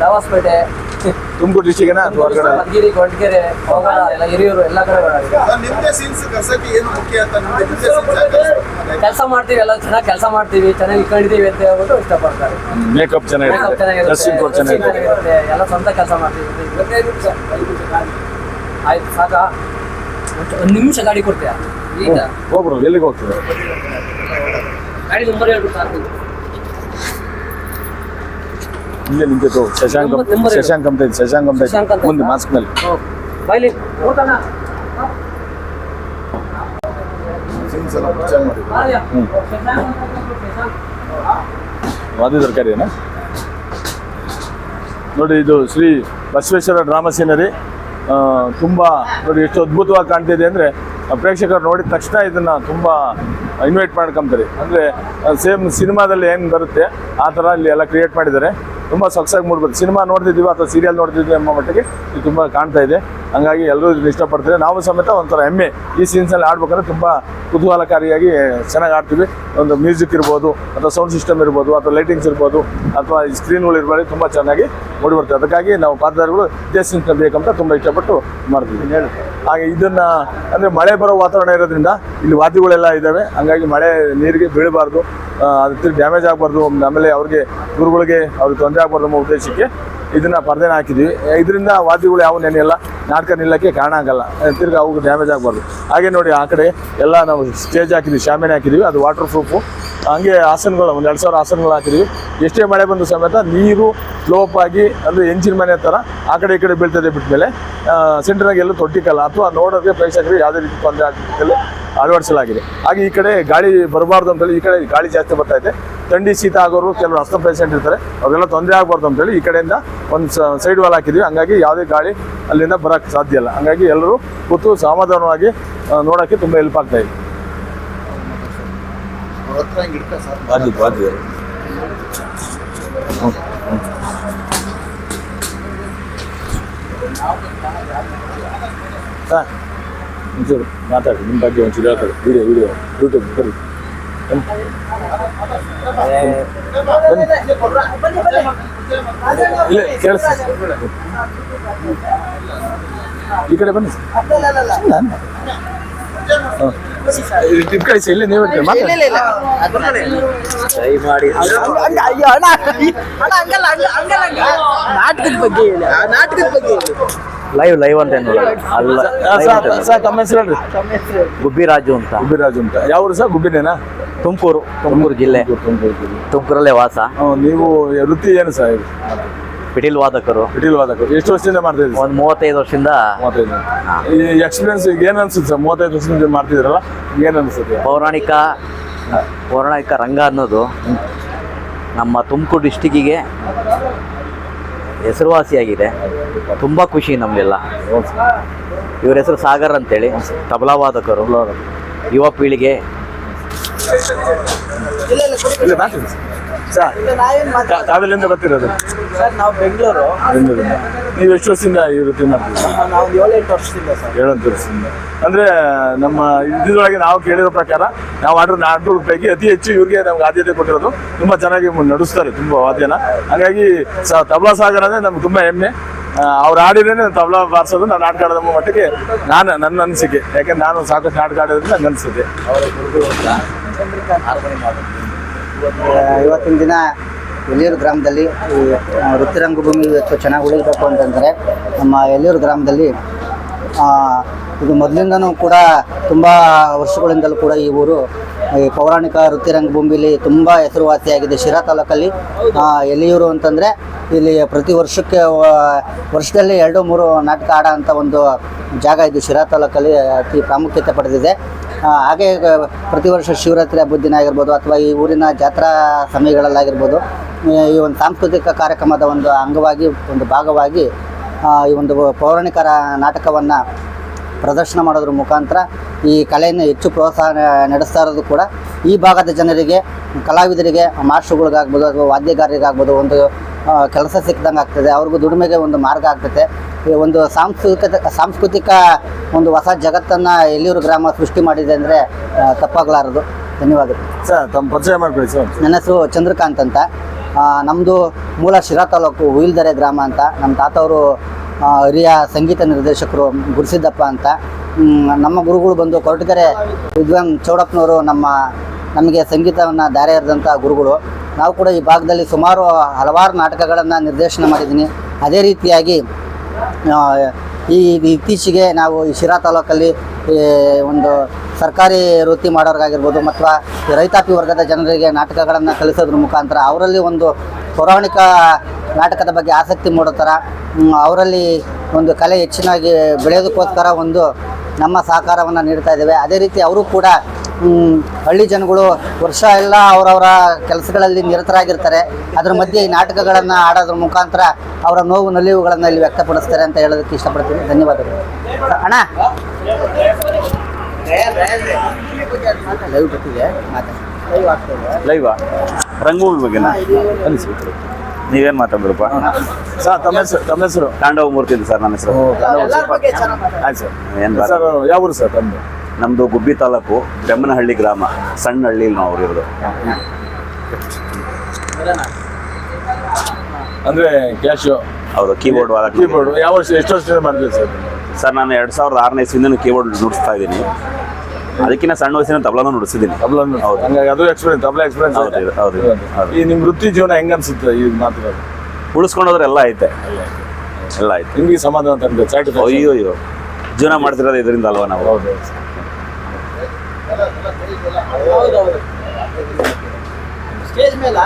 ದಾವಸ್ಪೇಟೆ ತುಮಕೂರು ಡಿಸ್ಟಿಕ್ನ ಹೊರಗಡೆ? ಮಧುಗಿರಿ ಹೋಗೋಣ ಎಲ್ಲ ಹಿರಿಯೂರು ಎಲ್ಲ ಕಡೆ ಓಡಾಡಿದ್ವಿ ಸರ್ ನಿಮ್ದೇ ಸೀನ್ಸ್ ಕರ್ಸಕ್ಕೆ ಏನು ಮುಖ್ಯ ಅಂತ ನಿಮ್ಗೆ ನಿಮ್ದೇ ಕೆಲಸ ಮಾಡ್ತೀವಿ ಎಲ್ಲ ಚೆನ್ನಾಗಿ ಕೆಲಸ ಮಾಡ್ತೀವಿ ಚೆನ್ನಾಗಿ ಅಂತ ಹೇಳ್ಬಿಟ್ಟು ಇಷ್ಟಪಡ್ತಾರೆ. ಮೇಕಪ್ ಡ್ರೆಸ್ಸಿಂಗ್ ಕೋಡ್ ಎಲ್ಲ ಸ್ವಂತ ಕೆಲಸ ಮಾಡ್ತೀವಿ. ಆಯ್ತು ಸಾಕಾ? ಒಂದು- ನಿಮಿಷ ಗಾಡಿ ಕೊಡ್ತೀಯಾ? ಈಗ? ಹೋಗ್ರು ಎಲ್ಲಿಗೆ ಹೋಗ್ತೀವಿ ಗಾಡಿ ನಂಬರ್ ಹೇಳ್ಬಿಟ್ಟು ಸಾಕು. ಇಲ್ಲೇ ನಿಂತಿತ್ತು ಶಶಾಂಕ್. ಶಶಾಂಕ್ ಅಂತ ಇದೆ ಶಶಾಂಕ್ ಅಂತ ಇದೆ. ಮುಂದೆ? ಮಾಸ್ಕ್ ಮೇಲೆ. ಬೈಲಿ ವಾದಿ ತರಕಾರಿನ ನೋಡಿ ಇದು ಶ್ರೀ ಬಸವೇಶ್ವರ ಡ್ರಾಮಾ ಸೀನರಿ. ತುಂಬ ನೋಡಿ ಎಷ್ಟು ಅದ್ಭುತವಾಗಿ ಕಾಣ್ತಿದೆ ಅಂದ್ರೆ ಪ್ರೇಕ್ಷಕರು ನೋಡಿದ ತಕ್ಷಣ ಇದನ್ನ ತುಂಬಾ ಇನ್ವೈಟ್ ಮಾಡ್ಕೊಂತಾರೆ. ಅಂದ್ರೆ ಸೇಮ್ ಸಿನಿಮಾದಲ್ಲಿ ಏನು ಬರುತ್ತೆ ಆ ಥರ ಇಲ್ಲಿ ಎಲ್ಲ ಕ್ರಿಯೇಟ್ ಮಾಡಿದ್ದಾರೆ. ತುಂಬ ಸೊಗಸಾಗಿ ಮೂಡ್ಬೇಕು. ಸಿನಿಮಾ ನೋಡ್ತಿದ್ದೀವಿ ಅಥವಾ ಸೀರಿಯಲ್ ನೋಡ್ತಿದ್ವಿ ಎಂಬ ಮಟ್ಟಿಗೆ ಇದು ತುಂಬ ಕಾಣ್ತಾ ಇದೆ. ಹಂಗಾಗಿ ಎಲ್ಲರೂ ಇದನ್ನ ಇಷ್ಟಪಡ್ತಾರೆ. ನಾವು ಸಮೇತ ಒಂಥರ ಹೆಮ್ಮೆ ಈ ಸೀನ್ಸಲ್ಲಿ ಆಡ್ಬೇಕಂದ್ರೆ ತುಂಬ ಕುತೂಹಲಕಾರಿಯಾಗಿ ಚೆನ್ನಾಗಿ ಆಡ್ತೀವಿ. ಒಂದು ಮ್ಯೂಸಿಕ್ ಇರ್ಬೋದು, ಅಥವಾ ಸೌಂಡ್ ಸಿಸ್ಟಮ್ ಇರ್ಬೋದು, ಅಥವಾ ಲೈಟಿಂಗ್ಸ್ ಇರ್ಬೋದು, ಅಥವಾ ಸ್ಕ್ರೀನ್ಗಳು ಇರ್ಬೋದು, ತುಂಬ ಚೆನ್ನಾಗಿ ಮೂಡಿ ಬರ್ತದೆ. ಅದಕ್ಕಾಗಿ ನಾವು ಪಾತ್ರಗಳು ಸೀನ್ಸ್ನ ಬೇಕಂತ ತುಂಬ ಇಷ್ಟಪಟ್ಟು ಮಾಡ್ತೀವಿ. ಹೇಳಿ. ಹಾಗೆ ಇದನ್ನ ಅಂದ್ರೆ ಮಳೆ ಬರೋ ವಾತಾವರಣ ಇರೋದ್ರಿಂದ ಇಲ್ಲಿ ವಾದ್ಯಗಳೆಲ್ಲ ಇದ್ದಾವೆ ಹಂಗಾಗಿ ಮಳೆ ನೀರಿಗೆ ಬೀಳಬಾರ್ದು. ಅದಕ್ಕೆ ಡ್ಯಾಮೇಜ್ ಆಗಬಾರ್ದು. ಆಮೇಲೆ ಅವ್ರಿಗೆ ಗುರುಗಳಿಗೆ ಅವ್ರಿಗೆ ತೊಂದರೆ ಆಗಬಾರ್ದು ಅನ್ನೋ ಉದ್ದೇಶಕ್ಕೆ ಇದನ್ನ ಪರ್ದೆನ ಹಾಕಿದ್ವಿ. ಇದರಿಂದ ವಾದ್ಯಗಳು ಯಾವ ನೆನೆಯಲ್ಲ, ನಾಟಕ ನಿಲ್ಲಕ್ಕೆ ಕಾರಣ ಆಗಲ್ಲ. ತಿರ್ಗಿ ಅವ್ರಿಗೆ ಡ್ಯಾಮೇಜ್ ಆಗಬಾರ್ದು. ಹಾಗೆ ನೋಡಿ ಆ ಕಡೆ ಎಲ್ಲ ನಾವು ಸ್ಟೇಜ್ ಹಾಕಿದ್ವಿ ಶಾಮಿನ ಹಾಕಿದ್ವಿ. ಅದು ವಾಟರ್ ಪ್ರೂಫು ಹಂಗೆ ಆಸನಗಳು ಒಂದು ಎರಡು ಸಾವಿರ ಆಸನಗಳು ಹಾಕಿದ್ವಿ. ಎಷ್ಟೇ ಮಳೆ ಬಂದು ಸಮೇತ ನೀರು ಸ್ಲೋಪ್ ಆಗಿ, ಅಂದರೆ ಎಂಜಿನ್ ಮನೆ ಥರ ಆ ಕಡೆ ಈ ಕಡೆ ಬೀಳ್ತದೆ ಬಿಟ್ಮೇಲೆ ಸೆಂಟ್ರಾಗಿ ಎಲ್ಲೂ ತೊಟ್ಟಿಕಲ್ಲ ಅಥವಾ ನೋಡೋದಕ್ಕೆ ಪ್ರೇಕ್ಷಕರಿಗೆ ಯಾವುದೇ ರೀತಿ ತೊಂದರೆ ಆಗಿದ್ದಲ್ಲಿ ಅಳವಡಿಸಲಾಗಿದೆ. ಹಾಗೆ ಈ ಕಡೆ ಗಾಳಿ ಬರಬಾರ್ದು ಅಂತೇಳಿ ಈ ಕಡೆ ಗಾಳಿ ಜಾಸ್ತಿ ಬರ್ತಾ ಇದೆ. ಥಂಡಿ, ಶೀತ ಆಗೋರು ಕೆಲವರು ಹಸ್ತ ಪೇಷಂಟ್ ಇರ್ತಾರೆ ಅವರೆಲ್ಲ ತೊಂದರೆ ಆಗಬಾರ್ದು ಅಂತೇಳಿ ಈ ಕಡೆಯಿಂದ ಒಂದು ಸೈಡ್ ವಾಲ್ ಹಾಕಿದ್ವಿ. ಹಂಗಾಗಿ ಯಾವುದೇ ಗಾಳಿ ಅಲ್ಲಿಂದ ಬರೋಕ್ಕೆ ಸಾಧ್ಯ ಇಲ್ಲ. ಹಂಗಾಗಿ ಎಲ್ಲರೂ ಕೂತು ಸಮಾಧಾನವಾಗಿ ನೋಡೋಕ್ಕೆ ತುಂಬ ಹೆಲ್ಪ್ ಆಗ್ತಾ ಇದೆ. ಹಿಂಗ್ ಇಡ್ಕ ಸರ್ ಸರ್ ಒಂಚೂರು ಮಾತಾಡಿ ನಿಮ್ಮ ಬಗ್ಗೆ ಒಂಚೂರು ಹೇಳ್ತಾರೆ ವಿಡಿಯೋ ವಿಡಿಯೋ. ಯೂಟ್ಯೂಬ್ ಬನ್ನಿ. ಇಲ್ಲ ಕೇಳಿಸ್. ಈ ಕಡೆ ಬನ್ನಿ. ಟಿಪ್ ಕಳಿಸಿ ಇಲ್ಲಿ ನೀವು ಮಾತಾಡಿ ನಾಟಕದ ಬಗ್ಗೆ ಹೇಳಿ ನಾಟಕದ ಬಗ್ಗೆ ಹೇಳಿ ಲೈವ್ ಲೈವ್ ಅಂತ ಏನು ಅಲ್ಲ ಸರ್ ತಮ್ಮ ಹೆಸರು ಹೇಳ್ರಿ. ಗುಬ್ಬಿರಾಜು ಅಂತ. ಗುಬ್ಬಿರಾಜು ಅಂತ. ಯಾವ್ರು ಸರ್? ಗುಬ್ಬಿನೇನಾ? ತುಮಕೂರು ತುಮಕೂರು ಜಿಲ್ಲೆ. ತುಮಕೂರಲ್ಲೇ ವಾಸ. ನೀವು ವೃತ್ತಿ ಏನು ಸರ್? ಪಿಟೀಲ್ ವಾದಕರು. ಪಿಟೀಲ್ ವಾದಕರು. ಎಷ್ಟು ವರ್ಷದಿಂದ ಮಾಡ್ತಾ ಇದ್ದೀರಿ? ಒಂದು ಮೂವತ್ತೈದು ವರ್ಷದಿಂದ. ಮೂವತ್ತೈದು. ಈ ಎಕ್ಸ್ಪೀರಿಯನ್ಸ್ ಈಗ ಏನು ಅನ್ಸುತ್ತೆ? ಸರ್ ಮೂವತ್ತೈದು ವರ್ಷದಿಂದ ಮಾಡ್ತಿದ್ರಲ್ಲ ಏನು ಅನ್ಸುತ್ತೆ? ಪೌರಾಣಿಕ ಪೌರಾಣಿಕ ರಂಗ ಅನ್ನೋದು ನಮ್ಮ ತುಮಕೂರು ಡಿಸ್ಟಿಕ್ಕಿಗೆ ಹೆಸರುವಾಸಿಯಾಗಿದೆ. ತುಂಬ ಖುಷಿ ನಮಗೆಲ್ಲ. ಇವ್ರ ಹೆಸರು ಸಾಗರ್ ಅಂತೇಳಿ. ತಬಲಾ ವಾದಕರು. ಯುವ ಪೀಳಿಗೆ ತಾವೆಲ್ಲಿಂದ ಬರ್ತಿರೋದು? ಸರ್ ನಾವು ಬೆಂಗಳೂರು. ಬೆಂಗಳೂರಿಂದ ನೀವು ಎಷ್ಟು ವರ್ಷದಿಂದ ಈ ವೃತ್ತಿ ಮಾಡ್ತೀವಿ ನಾವು ಏಳೆಂಟು ವರ್ಷದಿಂದ ಸರ್. ಏಳಂತ ವರ್ಷದಿಂದ. ಅಂದ್ರೆ ನಮ್ಮ ಇದ್ರೊಳಗೆ ನಾವು ಕೇಳಿರೋ ಪ್ರಕಾರ ನಾವು ಆರ್ಡರ್ ನಾಲ್ಕು ರೂಪಾಯಿಗೆ ಅತಿ ಹೆಚ್ಚು ಇವ್ರಿಗೆ ನಮ್ಗೆ ಆದ್ಯತೆ ಕೊಟ್ಟಿರೋದು. ತುಂಬಾ ಚೆನ್ನಾಗಿ ನಡೆಸ್ತಾರೆ ತುಂಬಾ ವಾದ್ಯನ ಹಾಗಾಗಿ ತಬಲಾ ಸಾಗರ ಅಂದ್ರೆ ನಮ್ಗೆ ತುಂಬಾ ಹೆಮ್ಮೆ. ಅವ್ರು ಆಡಿದ್ರೆ ತಬಲಾ ಬಾರಿಸೋದು ನಾನು ನಾಟಕ ಆಡೋದ ಮಟ್ಟಿಗೆ ನಾನು ನನ್ನ ಅನಿಸಿಕೆ. ಯಾಕಂದ್ರೆ ನಾನು ಸಾಕಷ್ಟು ನಾಟಕ ಆಡೋದ್ರಿಂದ ಅವರ ಅನಿಸುತ್ತೆ ಇವತ್ತಿನ ದಿನ ಎಲ್ಲಿಯೂರು ಗ್ರಾಮದಲ್ಲಿ, ಈ ವೃತ್ತಿರಂಗಭೂಮಿ ಇವತ್ತು ಚೆನ್ನಾಗಿ ಉಳಿಬೇಕು ಅಂತಂದರೆ, ನಮ್ಮ ಎಲ್ಲಿಯೂರು ಗ್ರಾಮದಲ್ಲಿ ಇದು ಮೊದಲಿಂದನೂ ಕೂಡ ತುಂಬ ವರ್ಷಗಳಿಂದಲೂ ಕೂಡ ಈ ಊರು, ಈ ಪೌರಾಣಿಕ ವೃತ್ತಿರಂಗಭೂಮಿಲಿ ತುಂಬ ಹೆಸರುವಾಸಿಯಾಗಿದೆ. ಶಿರಾ ತಾಲೂಕಲ್ಲಿ ಎಲ್ಲಿಯೂರು ಅಂತಂದರೆ, ಇಲ್ಲಿ ಪ್ರತಿ ವರ್ಷಕ್ಕೆ ವರ್ಷದಲ್ಲಿ ಎರಡು ಮೂರು ನಾಟಕ ಆಡೋ ಒಂದು ಜಾಗ ಇದು ಶಿರಾ ತಾಲೂಕಲ್ಲಿ ಅತಿ ಪ್ರಾಮುಖ್ಯತೆ ಪಡೆದಿದೆ. ಹಾಗೆ ಪ್ರತಿ ವರ್ಷ ಶಿವರಾತ್ರಿ ಹಬ್ಬದ ದಿನ ಆಗಿರ್ಬೋದು ಅಥವಾ ಈ ಊರಿನ ಜಾತ್ರಾ ಸಮಯಗಳಲ್ಲಾಗಿರ್ಬೋದು, ಈ ಒಂದು ಸಾಂಸ್ಕೃತಿಕ ಕಾರ್ಯಕ್ರಮದ ಒಂದು ಅಂಗವಾಗಿ, ಒಂದು ಭಾಗವಾಗಿ ಈ ಒಂದು ಪೌರಾಣಿಕ ರಾ- ನಾಟಕವನ್ನು ಪ್ರದರ್ಶನ ಮಾಡೋದ್ರ ಮುಖಾಂತರ ಈ ಕಲೆಯನ್ನು ಹೆಚ್ಚು ಪ್ರೋತ್ಸಾಹ ನಡೆಸ್ತಾ ಇರೋದು ಕೂಡ ಈ ಭಾಗದ ಜನರಿಗೆ, ಕಲಾವಿದರಿಗೆ ಮಾಸ್ಟ್ರುಗಳಿಗಾಗ್ಬೋದು ಅಥವಾ ವಾದ್ಯಗಾರರಿಗಾಗ್ಬೋದು ಒಂದು ಕೆಲಸ ಸಿಕ್ದಂಗೆ ಆಗ್ತದೆ. ಅವ್ರಿಗೂ ದುಡಿಮೆಗೆ ಒಂದು ಮಾರ್ಗ ಆಗ್ತದೆ. ಈ ಒಂದು ಸಾಂಸ್ಕೃತಿಕ ಸಾಂಸ್ಕೃತಿಕ ಒಂದು ಹೊಸ ಜಗತ್ತನ್ನು ಎಲ್ಲಿಯೂರು ಗ್ರಾಮ ಸೃಷ್ಟಿ ಮಾಡಿದೆ ಅಂದರೆ ತಪ್ಪಾಗಲಾರದು. ಧನ್ಯವಾದ ಸರ್ ತಮ್ಮ ಪರಿಚಯ ಮಾಡ್ಕೊಳ್ಳಿ ಸರ್. ನನ್ನ ಹೆಸರು ಚಂದ್ರಕಾಂತ್ ಅಂತ. ನಮ್ಮದು ಮೂಲ ಶಿರಾ ತಾಲೂಕು ಹುಯಿಲ್ದರೆ ಗ್ರಾಮ ಅಂತ. ನಮ್ಮ ತಾತವರು ಅವರು ಹಿರಿಯ ಸಂಗೀತ ನಿರ್ದೇಶಕರು ಗುರುಸಿದ್ದಪ್ಪ ಅಂತ. ನಮ್ಮ ಗುರುಗಳು ಬಂದು ಕೊರಟಗೆರೆ ವಿದ್ವಾನ್ ಚೌಡಪ್ಪನವರು ನಮ್ಮ ನಮಗೆ ಸಂಗೀತವನ್ನು ದಾರೆ ಎರೆದಂಥ ಗುರುಗಳು. ನಾವು ಕೂಡ ಈ ಭಾಗದಲ್ಲಿ ಸುಮಾರು ಹಲವಾರು ನಾಟಕಗಳನ್ನು ನಿರ್ದೇಶನ ಮಾಡಿದ್ದೀನಿ. ಅದೇ ರೀತಿಯಾಗಿ ಈ ಇತ್ತೀಚೆಗೆ ನಾವು ಈ ಶಿರಾ ತಾಲೂಕಲ್ಲಿ ಒಂದು ಸರ್ಕಾರಿ ವೃತ್ತಿ ಮಾಡೋರಿಗಾಗಿರ್ಬೋದು ಅಥವಾ ರೈತಾಪಿ ವರ್ಗದ ಜನರಿಗೆ ನಾಟಕಗಳನ್ನು ಕಲಿಸೋದ್ರ ಮುಖಾಂತರ ಅವರಲ್ಲಿ ಒಂದು ಪೌರಾಣಿಕ ನಾಟಕದ ಬಗ್ಗೆ ಆಸಕ್ತಿ ಮೂಡೋ ಥರ ಅವರಲ್ಲಿ ಒಂದು ಕಲೆ ಹೆಚ್ಚಿನಾಗಿ ಬೆಳೆಯೋದಕ್ಕೋಸ್ಕರ ಒಂದು ನಮ್ಮ ಸಹಕಾರವನ್ನು ನೀಡ್ತಾ ಇದ್ದೇವೆ. ಅದೇ ರೀತಿ ಅವರು ಕೂಡ ಹಳ್ಳಿ ಜನಗಳು ವರ್ಷ ಎಲ್ಲ ಅವರವರ ಕೆಲಸಗಳಲ್ಲಿ ನಿರತರಾಗಿರ್ತಾರೆ. ಅದರ ಮಧ್ಯೆ ಈ ನಾಟಕಗಳನ್ನು ಆಡೋದ್ರ ಮುಖಾಂತರ ಅವರ ನೋವು ನಲಿವುಗಳನ್ನು ಇಲ್ಲಿ ವ್ಯಕ್ತಪಡಿಸ್ತಾರೆ ಅಂತ ಹೇಳೋದಕ್ಕೆ ಇಷ್ಟಪಡ್ತೀನಿ. ಧನ್ಯವಾದಗಳು. ಅಣ್ಣ? ಲೈವ್ ಬರ್ತಿದೆ. ಮಾತಾಡಿ. ಲೈವ್ ಆಗ್ತದೆ ಲೈವಾ? ರಂಗಭೂಮಿ ಬಗ್ಗೆನಾ? ನೀವೇನ್ ಮಾತಾಡಿದ್ರಪ್ಪ ಸರ್ ತಮ್ಮ ಹೆಸರು ತಮ್ಮ ಹೆಸರು? ತಾಂಡವ ಮೂರ್ತಿ. ಇದೆ ಸರ್ ನನ್ನ ಹೆಸರು ಆಯ್ತು ಸರ್ ಏನ್ ಬಾ- ಸರ್ ಯಾವ ಊರು ಸರ್ ತಮ್ಮದು ನಮ್ದು ಗುಬ್ಬಿ ತಾಲೂಕು ಬೆಮ್ಮನಹಳ್ಳಿ ಗ್ರಾಮ ಸಣ್ಣ ಹಳ್ಳಿ ನಾವು ಇರೋದು ಅಂದ್ರೆ ಕ್ಯಾಶು? ಹೌದು ಕೀಬೋರ್ಡ್ ವಾದಕ ಕೀಬೋರ್ಡ್ ಯಾವ ವರ್ಷ ಎಷ್ಟು ವರ್ಷದಿಂದ ಮಾಡ್ತೀವಿ ಸರ್? ಸರ್ ನಾನು ಎರಡ್ ಸಾವಿರದ ಆರನೇ ಇಸ್ವಿಂದ ಕೀಬೋರ್ಡ್ ನುಡಿಸ್ತಾ ಇದ್ದೀನಿ. ಅದಕ್ಕಿಂತ ಸಣ್ಣ ವಯಸ್ಸಿನ ತಬಲಾನು ನುಡಿಸಿದ್ದೀನಿ. ತಬಲ ಹಂಗಾಗಿ ಅದು ಎಕ್ಸ್ಪೀರಿಯನ್ಸ್ ತಬಲ ಎಕ್ಸ್ಪೀರಿಯನ್ಸ್ ಹೌದು, ಇದು, ಹೌದು, ಹೌದು. ಈ ನಿಮ್ ವೃತ್ತಿ ಜೀವನ ಹೆಂಗ ಅನ್ಸುತ್ತೆ ಈ ಮಾತುಗಳು? ಉಳಿಸ್ಕೊಂಡೋದ್ರೆ ಎಲ್ಲ ಐತೆ. ಎಲ್ಲ ಐತೆ. ನಿಮ್ಗೆ ಸಮಾಧಾನ ಸ್ಯಾಟಿಸ್ಫೈ ಅಯ್ಯೋ ಅಯ್ಯೋ. ಜೀವನ ಮಾಡ್ತಿರೋದು ಇದರಿಂದ ಅಲ್ವಾ ನಾವು? ಹೌದು ಸ್ಟೇಜ್ ಮೇಲೆ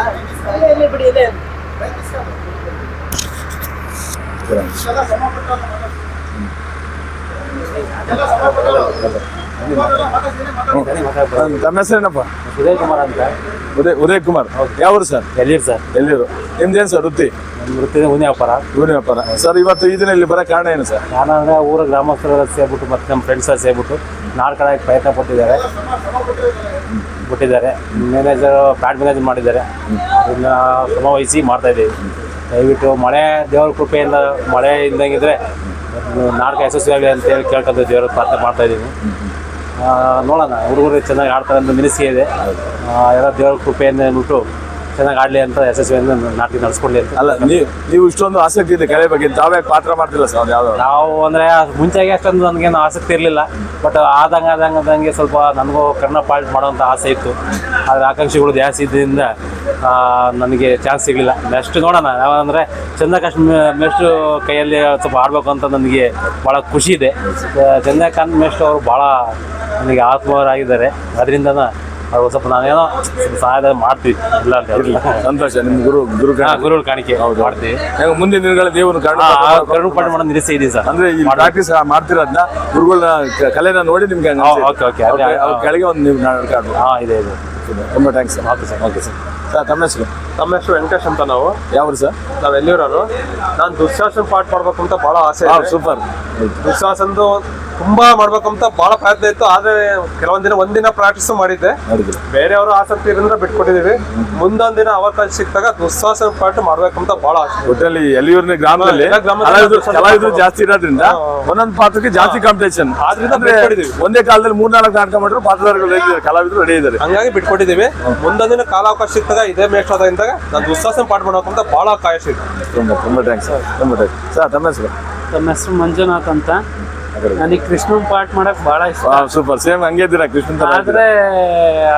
ಇಲ್ಲಿ ಬಿಡಿ ಇಲ್ಲೇ. ತಮ್ಮ ಹೆಸರೇನಪ್ಪ ಉದಯ್ ಕುಮಾರ್ ಅಂತ. ಉದಯ್ ಉದಯ್ ಕುಮಾರ್. ಯಾವ್ರು ಸರ್? ಎಲ್ಲಿರು ಸರ್? ಎಲ್ಲಿರು? ನಿಮ್ದೇನು ಸರ್ ವೃತ್ತಿ? ವೃತ್ತಿ ಹೂನಿ ವ್ಯಾಪಾರ. ಹೂನಿ ವ್ಯಾಪಾರ. ಸರ್ ಇವತ್ತು ಈ ದಿನ ಇಲ್ಲಿ ಬರೋ ಕಾರಣ ಏನು ಸರ್? ನಾನಂದ್ರೆ ಊರ ಗ್ರಾಮಸ್ಥರೆಲ್ಲ ಸೇರ್ಬಿಟ್ಟು ಮತ್ತೆ ನಮ್ಮ ಫ್ರೆಂಡ್ಸ್ ಸೇರ್ಬಿಟ್ಟು ನಾಡ್ ಕಡೆಗೆ ಪ್ರಯತ್ನ ಪಟ್ಟಿದ್ದಾರೆ. ಬಿಟ್ಟಿದ್ದಾರೆ. ಮ್ಯಾನೇಜರ್ ಪ್ಲಾಂಟ್ ಮ್ಯಾನೇಜ್ ಮಾಡಿದ್ದಾರೆ. ಅದನ್ನ ಶ್ರಮ ವಹಿಸಿ ಮಾಡ್ತಾ ಇದ್ದೀವಿ. ದಯವಿಟ್ಟು ಮಳೆ ದೇವ್ರ ಕೃಪೆಯಿಂದ ಮಳೆ ಇಲ್ದಂಗಿದ್ರೆ ನಾಟಕ ಯಶಸ್ವಿಯಾಗಲಿ ಅಂತೇಳಿ ಕೇಳ್ಕೊಂಡು ದೇವರ ಪ್ರಾರ್ಥನೆ ಮಾಡ್ತಾ ಇದ್ದೀವಿ. ಆ, ನೋಡೋಣ. ಹುಡುಗರು ಚೆನ್ನಾಗಿ ಆಡ್ತಾರೆ ಅಂತ ನಿರೀಕ್ಷೆ ಇದೆ. ಎಲ್ಲ ದೇವ್ರ ಕೃಪೆಯಿಂದ ಬಿಟ್ಟು ಚೆನ್ನಾಗಿ ಆಡಲಿ ಅಂತ ಯಶಸ್ವಿಯನ್ನು ನಾಟಕ ನಡೆಸ್ಕೊಡ್ಲಿ ಅಂತ. ಅಲ್ಲ ನೀವು ನೀವು ಇಷ್ಟೊಂದು ಆಸಕ್ತಿ ಇದೆ ಕಲೆ ಬಗ್ಗೆ. ತಾವೇ ಪಾತ್ರ ಮಾಡ್ತಿಲ್ಲ ಸರ್ ಯಾವ್ದು? ನಾವು ಅಂದ್ರೆ ಮುಂಚೆಗೆ ಅಷ್ಟೊಂದು ನನಗೇನು ಆಸಕ್ತಿ ಇರಲಿಲ್ಲ. ಬಟ್ ಆದಂಗೆ ಆದಂಗೆ ಆದಂಗೆ ಸ್ವಲ್ಪ ನನಗೂ ಕನ್ನಡ ಪಾಲ್ಟ್ ಮಾಡೋಂಥ ಆಸೆ ಇತ್ತು. ಆದರೆ ಆಕಾಂಕ್ಷೆಗಳು ಜಾಸ್ತಿ ಇದ್ದರಿಂದ ನನಗೆ ಚಾನ್ಸ್ ಸಿಗಲಿಲ್ಲ. ನೆಕ್ಸ್ಟ್ ನೋಡೋಣ. ಯಾವಂದರೆ ಚಂದ್ರಕಾಶ್ ಮೇಷ್ಟು ಕೈಯಲ್ಲಿ ಸ್ವಲ್ಪ ಆಡಬೇಕು ಅಂತ ನನಗೆ ಭಾಳ ಖುಷಿ ಇದೆ. ಚಂದ್ರಕಾಂತ್ ಮೇಷ್ಟು ಅವರು ಭಾಳ ನನಗೆ ಆತ್ಮವರಾಗಿದ್ದಾರೆ ಅದರಿಂದ ಅವ್ರು ಸ್ವಲ್ಪ ನಾವೇನೋ ಸ್ವಲ್ಪ ಸಹಾಯ ಮಾಡ್ತೀವಿ. ಇಲ್ಲ ಅಂತ ಹೇಳಿಲ್ಲ ಸಂತೋಷ ನಿಮ್ಮ ಗುರು ಗುರು ಗುರು ಕಾಣಿಕೆ. ಕಾಣಿಕೆ ಮಾಡ್ತೀವಿ. ಮುಂದಿನ ದಿನಗಳ ದೇವರು ಕರುಣ್ ಪಾಠ ಮಾಡೋ ನಿರೀಕ್ಷೆ ಇದೆ ಸರ್. ಅಂದ್ರೆ ಈ ಪ್ರಾಕ್ಟೀಸ್ ಮಾಡ್ತಿರೋದ್ನ ಗುರುಗಳನ್ನ ಕಲೆನ ನೋಡಿ ನಿಮ್ಗೆ ಓಕೆ, ಓಕೆ. ಅವ್ರ- ಕೆಳಗೆ ಒಂದು ನೀವು ಆಡ್ಬೇಕು. ಹಾಂ ಇದೆ ಇದೆ. ತುಂಬ thanks sir okay sir okay sir. Sir ತಮ್ಮ ಹೆಸರು? ನಮ್ಮ ಹೆಸರು ವೆಂಕಟೇಶ್ ಅಂತ ನಾವು. ಯಾವ ಸರ್? ನಾವು ಎಲ್ಲಿರೋರು ನಾನು ದುಶ್ಯಾಸನ ಪಾಠ ಮಾಡ್ಬೇಕು ಅಂತ ಬಹಳ ಆಸೆ ಇದೆ. ಸೂಪರ್ ದುಶ್ಯಾಸನದು ತುಂಬಾ ಮಾಡ್ಬೇಕಂತ ಅಂತ ಬಹಳ ಪ್ರಯತ್ನ ಇತ್ತು ಆದ್ರೆ ಕೆಲವೊಂದ್ ದಿನ ಒಂದಿನ ಪ್ರಾಕ್ಟೀಸ್ ಮಾಡಿದ್ದೆ. ಬೇರೆಯವರು ಆಸಕ್ತಿ ಇರೋದ್ರ ಬಿಟ್ಕೊಟ್ಟಿದೀವಿ. ಮುಂದೊಂದ್ ದಿನ ಅವಕಾಶ ಸಿಕ್ಕಾಗ ದುಸ್ಸಾಹಸ ಪಾಠ ಮಾಡ್ಬೇಕಂತ ಬಹಳ ಆಸೆ. ಒಟ್ಟಲ್ಲಿ ಎಲ್ಲಿಯೂರಿನ ಗ್ರಾಮದಲ್ಲಿ ಕಲಾವಿದರು ಜಾಸ್ತಿ ಇರೋದ್ರಿಂದ ಒಂದೊಂದು ಪಾತ್ರಕ್ಕೆ ಜಾಸ್ತಿ ಕಾಂಪಿಟೇಷನ್ ಆದ್ರಿಂದ ಒಂದೇ ಕಾಲದಲ್ಲಿ ಮೂರ್ನಾಲ್ಕು ನಾಟಕ ಮಾಡಿದ್ರು ಪಾತ್ರಧಾರಗಳು ರೆಡಿ ಇದ್ದಾರೆ ಕಲಾವಿದರು ರೆಡಿ ಇದ್ದಾರೆ. ಹಂಗಾಗಿ ಬಿಟ್ಕೊಟ್ಟಿದೀವಿ. ಮುಂದೊಂದ್ ದಿನ ಕಾಲಾವಕಾಶ ಸಿಕ್ಕಾಗ ಇದೇ ಮೇಷ್ ಆದಾಗಿಂದಾಗ ನಾನು ದುಸ್ಸಾಹಸ ಪಾಠ ಮಾಡ್ಬೇಕಂತ ಬಹಳ ಕಾಯಶ ಇದೆ ತುಂಬಾ ತುಂಬಾ ಥ್ಯಾಂಕ್ಸ್ ತುಂಬಾ ಥ್ಯಾಂಕ್ಸ್ ಸರ್ ತಮ್ಮ ಹೆಸರು? ತಮ್ಮ ಹೆಸರು ಮಂಜುನಾಥ್ ಅಂತ. ನನಗೆ ಕೃಷ್ಣನ್ ಪಾರ್ಟ್ ಮಾಡಕ್ ಬಹಳ ಇಷ್ಟ. ಸೂಪರ್ ಸೇಮ್ ಹಂಗೆ ಇದ್ದೀರಾ ಕೃಷ್ಣನ್ ತರ ಆದ್ರೆ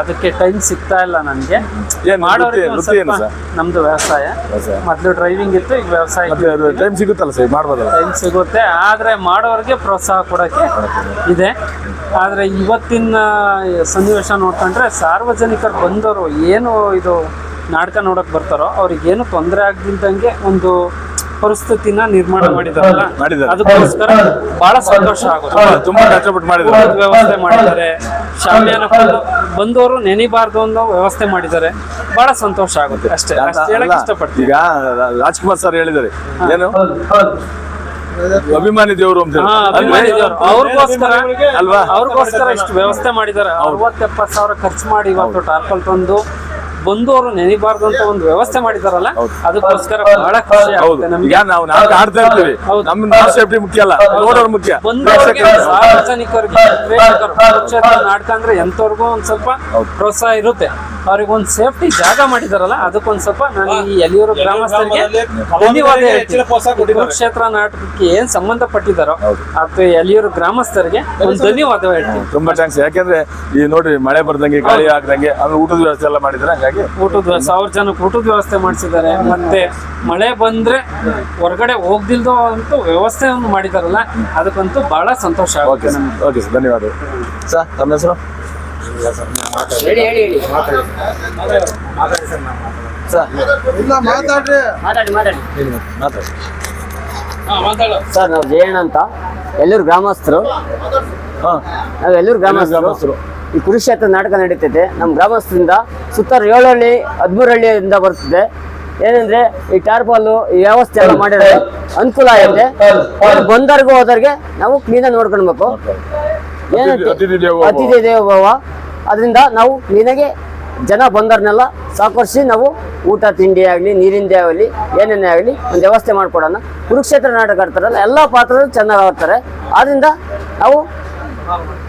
ಅದಕ್ಕೆ ಟೈಮ್ ಸಿಗ್ತಾ ಇಲ್ಲ ನನಗೆ. ನಮ್ದು ವ್ಯವಸಾಯ. ಮೊದ್ಲು ಡ್ರೈವಿಂಗ್ ಇತ್ತು ಈಗ ವ್ಯವಸಾಯ ಟೈಮ್ ಸಿಗುತ್ತಲ್ಲ ಸರ್ ಮಾಡ್ಬೋದಲ್ಲ? ಟೈಮ್ ಸಿಗುತ್ತೆ ಆದ್ರೆ ಮಾಡೋರಿಗೆ ಪ್ರೋತ್ಸಾಹ ಕೊಡಕ್ಕೆ ಇದೆ. ಆದ್ರೆ ಇವತ್ತಿನ ಸನ್ನಿವೇಶ ನೋಡ್ಕೊಂಡ್ರೆ ಸಾರ್ವಜನಿಕರು ಬಂದವರು ಏನು ಇದು ನಾಟಕ ನೋಡಕ್ ಬರ್ತಾರೋ ಅವ್ರಿಗೆ ಏನು ತೊಂದರೆ ಆಗದಿದ್ದಂಗೆ ಒಂದು ಪರಿಸ್ಥಿತಿನ ನಿರ್ಮಾಣ ಮಾಡಿದಾರಲ್ಲ? ಮಾಡಿದ್ದಾರೆ. ಅದಕ್ಕೋಸ್ಕರ ಬಹಳ ಸಂತೋಷ ಆಗುತ್ತೆ ತುಂಬಾ- ತುಂಬಾ ಕಷ್ಟಪಟ್ಟು ಮಾಡಿದ್ದಾರೆ. ಊಟದ ವ್ಯವಸ್ಥೆ ಮಾಡಿದ್ದಾರೆ. ಬಂದವರು ನೆನಿಬಾರ್ದು ಅನ್ನೋ ವ್ಯವಸ್ಥೆ ಮಾಡಿದ್ದಾರೆ. ಬಹಳ ಸಂತೋಷ ಆಗುತ್ತೆ. ಅಷ್ಟೇ ಅಷ್ಟೇ ಹೇಳಕ್ ಇಷ್ಟಪಡ್ತೀವಿ ಇಷ್ಟಪಡ್ತೀನಿ. ಈಗ ರಾಜ್ಕುಮಾರ್ ಸರ್ ಹೇಳಿದ್ದಾರೆ. ಏನು? ಅಭಿಮಾನಿ ದೇವರು ಅಂತ ಹೇಳಿ. ಹಾ, ಅಭಿಮಾನಿ ಅಂದ್ರೆ- ದೇವ್ರು. ಅವ್ರಿಗೋಸ್ಕರ ಅಲ್ವಾ? ಅವ್ರಿಗೋಸ್ಕರ ಇಷ್ಟು ವ್ಯವಸ್ಥೆ ಮಾಡಿದ್ದಾರೆ. ಅರವತ್ತು ಎಪ್ಪತ್ತು ಸಾವಿರ ಖರ್ಚು ಮಾಡಿ ಇವತ್ತು ಟಾರ್ಪಲ್ ತಂದು ಬಂದವರು ನೆನಿಬಾರ್ದು ಅಂತ ಒಂದು ವ್ಯವಸ್ಥೆ ಮಾಡಿದಾರಲ್ಲ ಅದಕ್ಕೋಸ್ಕರ ಬಹಳ ಖುಷಿ ಹೌದು. ಆಗುತ್ತೆ ನಮ್ಗೆ. ಈಗ ನಾವು ನಾಟಕ ಆಡ್ತಾ ಇರ್ತೀವಿ. ನಮ್ಮ ಸೇಫ್ಟಿ ಮುಖ್ಯ ಅಲ್ಲ. ನೋಡೋರು ಮುಖ್ಯ. ಬಂದವರಿಗೆ ಸಾರ್ವಜನಿಕರಿಗೆ ನಾಟಕ ಅಂದ್ರೆ ಎಂತವ್ರಿಗೂ ಒಂದ್ ಸ್ವಲ್ಪ ಪ್ರೋತ್ಸಾಹ ಇರುತ್ತೆ. ಅವ್ರಿಗೆ ಒಂದ್ ಸೇಫ್ಟಿ ಜಾಗ ಮಾಡಿದಾರಲ್ಲ ಅದಕ್ಕೊಂದ್ ಸ್ವಲ್ಪ ನಾನು ಈ ಎಲಿಯೂರು ಗ್ರಾಮಸ್ಥರಿಗೆ ಧನ್ಯವಾದ ಕುರುಕ್ಷೇತ್ರ ನಾಟಕಕ್ಕೆ ಏನ್ ಸಂಬಂಧಪಟ್ಟಿದಾರೋ ಅಥವಾ ಎಲಿಯೂರು ಗ್ರಾಮಸ್ಥರಿಗೆ ಒಂದು ಧನ್ಯವಾದ ಹೇಳ್ತೀನಿ. ತುಂಬಾ ಥ್ಯಾಂಕ್ಸ್ ಯಾಕೆಂದ್ರೆ ಈ ನೋಡ್ರಿ ಮಳೆ ಬರ್ದಂಗೆ ಗಾಳಿ ಆಗ್ದಂಗೆ ಆಮೇಲೆ ಊಟದ ವ್ಯವಸ್ಥೆ ಎಲ್ಲ ಮಾಡಿದ್ರೆ ಊಟದ ಸಾವಿರ ಜನಕ್ಕೆ ಊಟದ ವ್ಯವಸ್ಥೆ ಮಾಡಿಸಿದ್ದಾರೆ. ಮತ್ತೆ ಮಳೆ ಬಂದ್ರೆ ಹೊರಗಡೆ ಹೋಗ್ದಿಲ್ದೋ ಅಂತೂ ವ್ಯವಸ್ಥೆ ಮಾಡಿದಾರಲ್ಲ ಅದಕ್ಕಂತೂ ಬಹಳ ಸಂತೋಷ ಓಕೆ ಆಗುತ್ತೆ ಸರ್ ನಮ್ಗೆ. ಓಕೆ ಸರ್ ಧನ್ಯವಾದ ಸರ್ ತಮ್ಮ ಹೆಸರು? ಹೇಳಿ ಹೇಳಿ. ಹೇಳಿ ಸರ್ ಇಲ್ಲ ಮಾತಾಡ್ರಿ. ಮಾತಾಡಿ ಮಾತಾಡಿ. ಮಾತಾಡಿ. ಸರ್ ನಾವು ಜಯಣ್ಣ ಅಂತ. ಎಲ್ಲರೂ ಗ್ರಾಮಸ್ಥರು. ಹಾಂ. ನಾವು ಎಲ್ಲರೂ ಗ್ರಾಮಸ್ಥರು. ಗ್ರಾಮಸ್ಥರು. ಈ ಕುರುಕ್ಷೇತ್ರ ನಾಟಕ ನಡೀತೈತೆ. ನಮ್ಮ ಗ್ರಾಮಸ್ಥರಿಂದ ಸುತ್ತಾರು ಏಳಹಳ್ಳಿ ಹದಿಮೂರಹಳ್ಳಿಯಿಂದ ಬರ್ತದೆ. ಏನಂದ್ರೆ ಈ ಟಾರ್ಪಾಲು ಈ ವ್ಯವಸ್ಥೆ ಎಲ್ಲ ಮಾಡಿದ್ರೆ ಅನುಕೂಲ ಆಗುತ್ತೆ. ಬಂದವ್ರಿಗೆ ಹೋದವ್ರಿಗೆ ನಾವು ಕ್ಲೀನಾಗಿ ನೋಡ್ಕೊಳ್ಬೇಕು. ಅತಿಥಿ- ಅತಿಥಿ ದೇವೋ ಭವ. ಅದರಿಂದ ನಾವು ಕ್ಲೀನಾಗಿ ಜನ ಬಂದವ್ರನ್ನೆಲ್ಲ ಸಾಕರ್ಸಿ ನಾವು ಊಟ ತಿಂಡಿ ಆಗಲಿ ನೀರಿಂದೇ ಆಗಲಿ ಏನೇನೇ ಆಗಲಿ ಒಂದು ವ್ಯವಸ್ಥೆ ಮಾಡಿಕೊಡೋಣ. ಕುರುಕ್ಷೇತ್ರ ನಾಟಕ ಆಡ್ತಾರಲ್ಲ ಎಲ್ಲ ಪಾತ್ರಗಳು ಚೆನ್ನಾಗಿ ಆಡ್ತಾರೆ. ಆದ್ರಿಂದ ನಾವು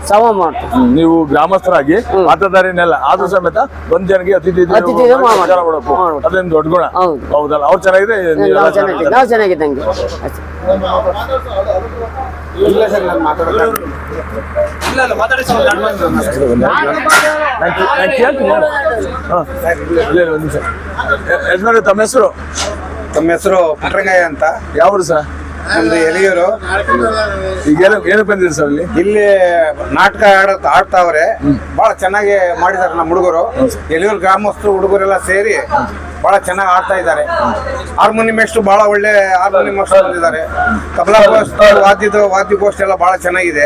ಸಮ ಮಾಡ್ತೀವಿ ನೀವು ಗ್ರಾಮಸ್ಥರಾಗಿ ಪಾತ್ರಧಾರಿನೆಲ್ಲ ಆದ್ರೂ ಸಮೇತ ಒಂದ್ ಜನಕ್ಕೆ ಅತಿಥಿ ಅತಿಥಿ ದೇವೋ ಭವ ಭವ ಮಾಡಬೇಕು ಮಾಡ್ಬೇಕು. ಅದೇನು ದೊಡ್ಡ ಗುಣ. ಹೌದು. ಹೌದಲ್ಲ ಅವ್ರು ಚೆನ್ನಾಗಿದೆ ನೀವೆಲ್ಲ ನಾವು ಚೆನ್ನಾಗಿದ್ದೀವಿ ನಾವು ಚೆನ್ನಾಗಿದ್ದಂಗೆ ಅಷ್ಟೇ. ಇಲ್ಲ ಸರ್ ನಾನು ಮಾತಾಡೋದು ನಾನ್ ಕೇಳ್ತೀನಿ. ಹಾ. ಇಲ್ಲ, ಇಲ್ಲ, ಒಂದ್ ನಿಮಿಷ. ಯ- ಯಜಮಾನ್ರೆ ತಮ್ಮ ಹೆಸರು? ತಮ್ಮ ಹೆಸರು ಪುಟ್ರಂಗಯ್ಯ ಅಂತ. ಯಾವ ಊರು ಸರ್? ನಮ್ದು ಈಗ ಏನು ಸರ್ ಇಲ್ಲಿ ಇಲ್ಲಿ ನಾಟಕ ಆಡತ್ ಆಡ್ತಾವ್ರೆ. ಬಹಳ ಚೆನ್ನಾಗಿ ಮಾಡಿದಾರೆ ನಮ್ಮ ಹುಡುಗರು. ಎಲಿಯೂರು ಗ್ರಾಮಸ್ಥರು ಹುಡುಗರೆಲ್ಲ ಸೇರಿ ಬಹಳ ಚೆನ್ನಾಗಿ ಆಡ್ತಾ ಇದ್ದಾರೆ. ಹಾರ್ಮೋನಿಯಂ ಎಷ್ಟು ಬಹಳ ಒಳ್ಳೆ ಹಾರ್ಮೋನಿಯಂ ಅಷ್ಟು ಬಂದಿದ್ದಾರೆ. ತಬಲಾ ವಾದ್ಯದ ವಾದ್ಯಗೋಷ್ಠಿ ಎಲ್ಲ ಬಹಳ ಚೆನ್ನಾಗಿದೆ.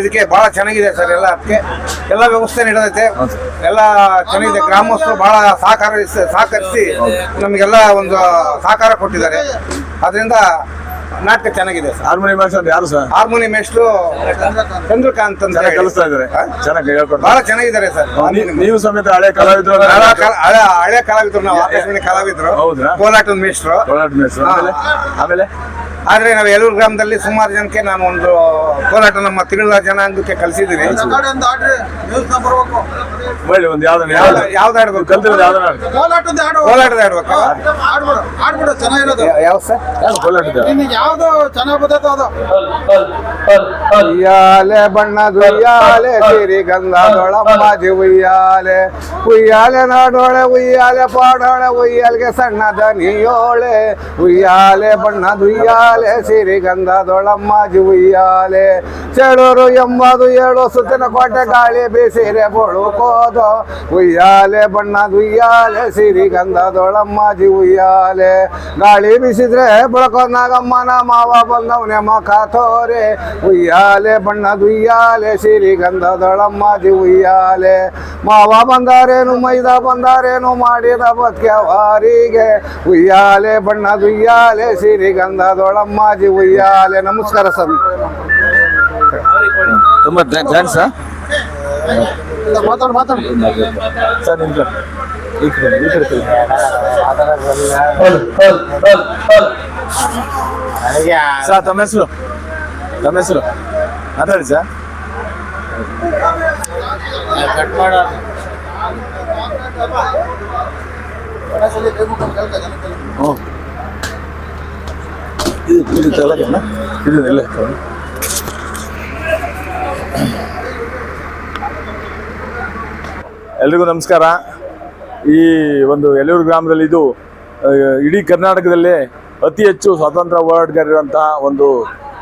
ಇದಕ್ಕೆ ಬಹಳ ಚೆನ್ನಾಗಿದೆ ಸರ್ ಎಲ್ಲ. ಅದಕ್ಕೆ ಎಲ್ಲ ವ್ಯವಸ್ಥೆ ನಡೆದೈತೆ. ಎಲ್ಲ ಚೆನ್ನಾಗಿದೆ. ಗ್ರಾಮಸ್ಥರು ಬಹಳ ಸಹಕಾರ ಸಹಕರಿಸಿ ನಮಗೆಲ್ಲ ಒಂದು ಸಹಕಾರ ಕೊಟ್ಟಿದ್ದಾರೆ. ಅದರಿಂದ ನಾಟಕ ಚೆನ್ನಾಗಿದೆ ಸರ್. ಹಾರ್ಮೋನಿಯಂ ಮಾಸ್ಟರ್ ಯಾರು ಸರ್? ಹಾರ್ಮೋನಿಯಂ ಎಷ್ಟು ಚಂದ್ರಕಾಂತ್ ಅಂತ ಚೆನ್ನಾಗಿ ಹೇಳಿ. ಕಲಿಸ್ತಾ ಇದ್ದಾರೆ? ಹಾ? ಚೆನ್ನಾಗಿ ಹೇಳ್ಕೊಡ್ತಾರೆ ಬಹಳ ಚೆನ್ನಾಗಿದ್ದಾರೆ ಸರ್. ನೀ- ನೀವು ಸಮೇತ ಹಳೆ ಕಲಾವಿದ್ರು ಹಳೆ ಕಲಾವಿದ್ರು ಹಳೆ ಹಳೆ ಕಲಾವಿದರು ನಾವು ಆಕಾಶವಾಣಿ ಕಲಾವಿದ್ರು. ಹೌದಾ? ಕೋಲಾಟದ ಮೇಸ್ಟ್ರು ಕೋಲಾಟ ಮೇಸ್ಟ್ರು. ಆಮೇಲೆ? ಆಮೇಲೆ? ಆದ್ರೆ ನಾವು ಎಲ್ಲೂರು ಗ್ರಾಮದಲ್ಲಿ ಸುಮಾರು ಜನಕ್ಕೆ ನಾನು ಒಂದು ಕೋಲಾಟ ನಮ್ಮ ತಿಂಗಳ ಜನಾಂಗಕ್ಕೆ ಕಲಿಸಿದ್ದೀನಿ. ಒಳ್ಳೆ ಒಂದು ಯಾವ್ದನ್ನ ಯಾವ್ದು? ಯಾವ್ದು ಆಡ್ಬೇಕು? ಕಲ್ತಿರೋದು ಯಾವ್ದನ್ನ ಆಡಿ. ಕೋಲಾಟದ ಆಡ್ಬೇಕು. ಯಾವ ಸರ್? ಯಾವ್ದು ಅದು. ಉಯ್ಯಾಲೆ ಬಣ್ಣದ ಉಯ್ಯಾಲೆ ಸಿರಿಗಂಧದೊಳಮ್ಮಾಜಿ ಉಯ್ಯಾಲೆ. ಉಯ್ಯಾಲೆ ನಾಡೋಳೆ ಉಯ್ಯಾಲೆ ಪಾಡೋಳೆ ಉಯ್ಯಾಲ್ಗೆ ಸಣ್ಣದ ನೀಯೋಳೆ. ಉಯ್ಯಾಲೆ ಬಣ್ಣದ ಉಯ್ಯಾಲೆ ಸಿರಿಗಂಧದೊಳಮ್ಮಾಜಿ ಉಯ್ಯಾಲೆ ಚಳೂರು ಎಂಬುದು ಏಳು ಸುತ್ತಿನ ಕೋಟೆ ಗಾಳಿ ಬೀಸಿರೆ ಬಳುಕೋದು ಉಯ್ಯಾಲೆ ಬಣ್ಣದ ಉಯ್ಯಾಲೆ ಸಿರಿಗಂಧದೊಳಮ್ಮಾಜಿ ಉಯ್ಯಾಲೆ ಗಾಳಿ ಬೀಸಿದ್ರೆ ಬೆಳಕೋ ಮಾವ ಬಂದವನೆ ಮಖ ತೋರೆ. ಉಯ್ಯಾಲೆ ಬಣ್ಣದ ಉಯ್ಯಾಲೆ ಸಿರಿಗಂಧದೊಳಮ್ಮಾಜಿ ಉಯ್ಯಾಲೆ ಮಾವ ಬಂದಾರೇನು, ಮೈದ ಬಂದಾರೇನು ಮಾಡಿದ ಬದುಕೆವಾರಿಗೆ. ಉಯ್ಯಾಲೆ ಬಣ್ಣದ ಉಯ್ಯಾಲೆ ಸಿರಿಗಂಧದೊಳಮ್ಮಾಜಿ ಉಯ್ಯಾಲೆ. ನಮಸ್ಕಾರ ಸ್ವಾಮಿ. ತುಂಬಾ ಥ್ಯಾಂಕ್ಸ್ ಮಾತಾಡು ಮಾತಾಡು. ಸರ್ ನಿಮ್ ಕಡೆ. ಈ ಕಡೆ ಈ ಕಡೆ. ಸರ್ ತಮ್ಮ ಹೆಸರು? ತಮ್ಮ ಹೆಸರು? ಮಾತಾಡಿ ಸರ್ ಹ್ಞೂ ಇದು ಇದು ಎಲ್ರಿಗೂ ನಮಸ್ಕಾರ. ಈ ಒಂದು ಯಲೂರು ಗ್ರಾಮದಲ್ಲಿ ಇದು ಇಡೀ ಕರ್ನಾಟಕದಲ್ಲೇ ಅತಿ ಹೆಚ್ಚು ಸ್ವಾತಂತ್ರ್ಯ ಹೋರಾಟಗಾರರಿರುವಂತಹ ಒಂದು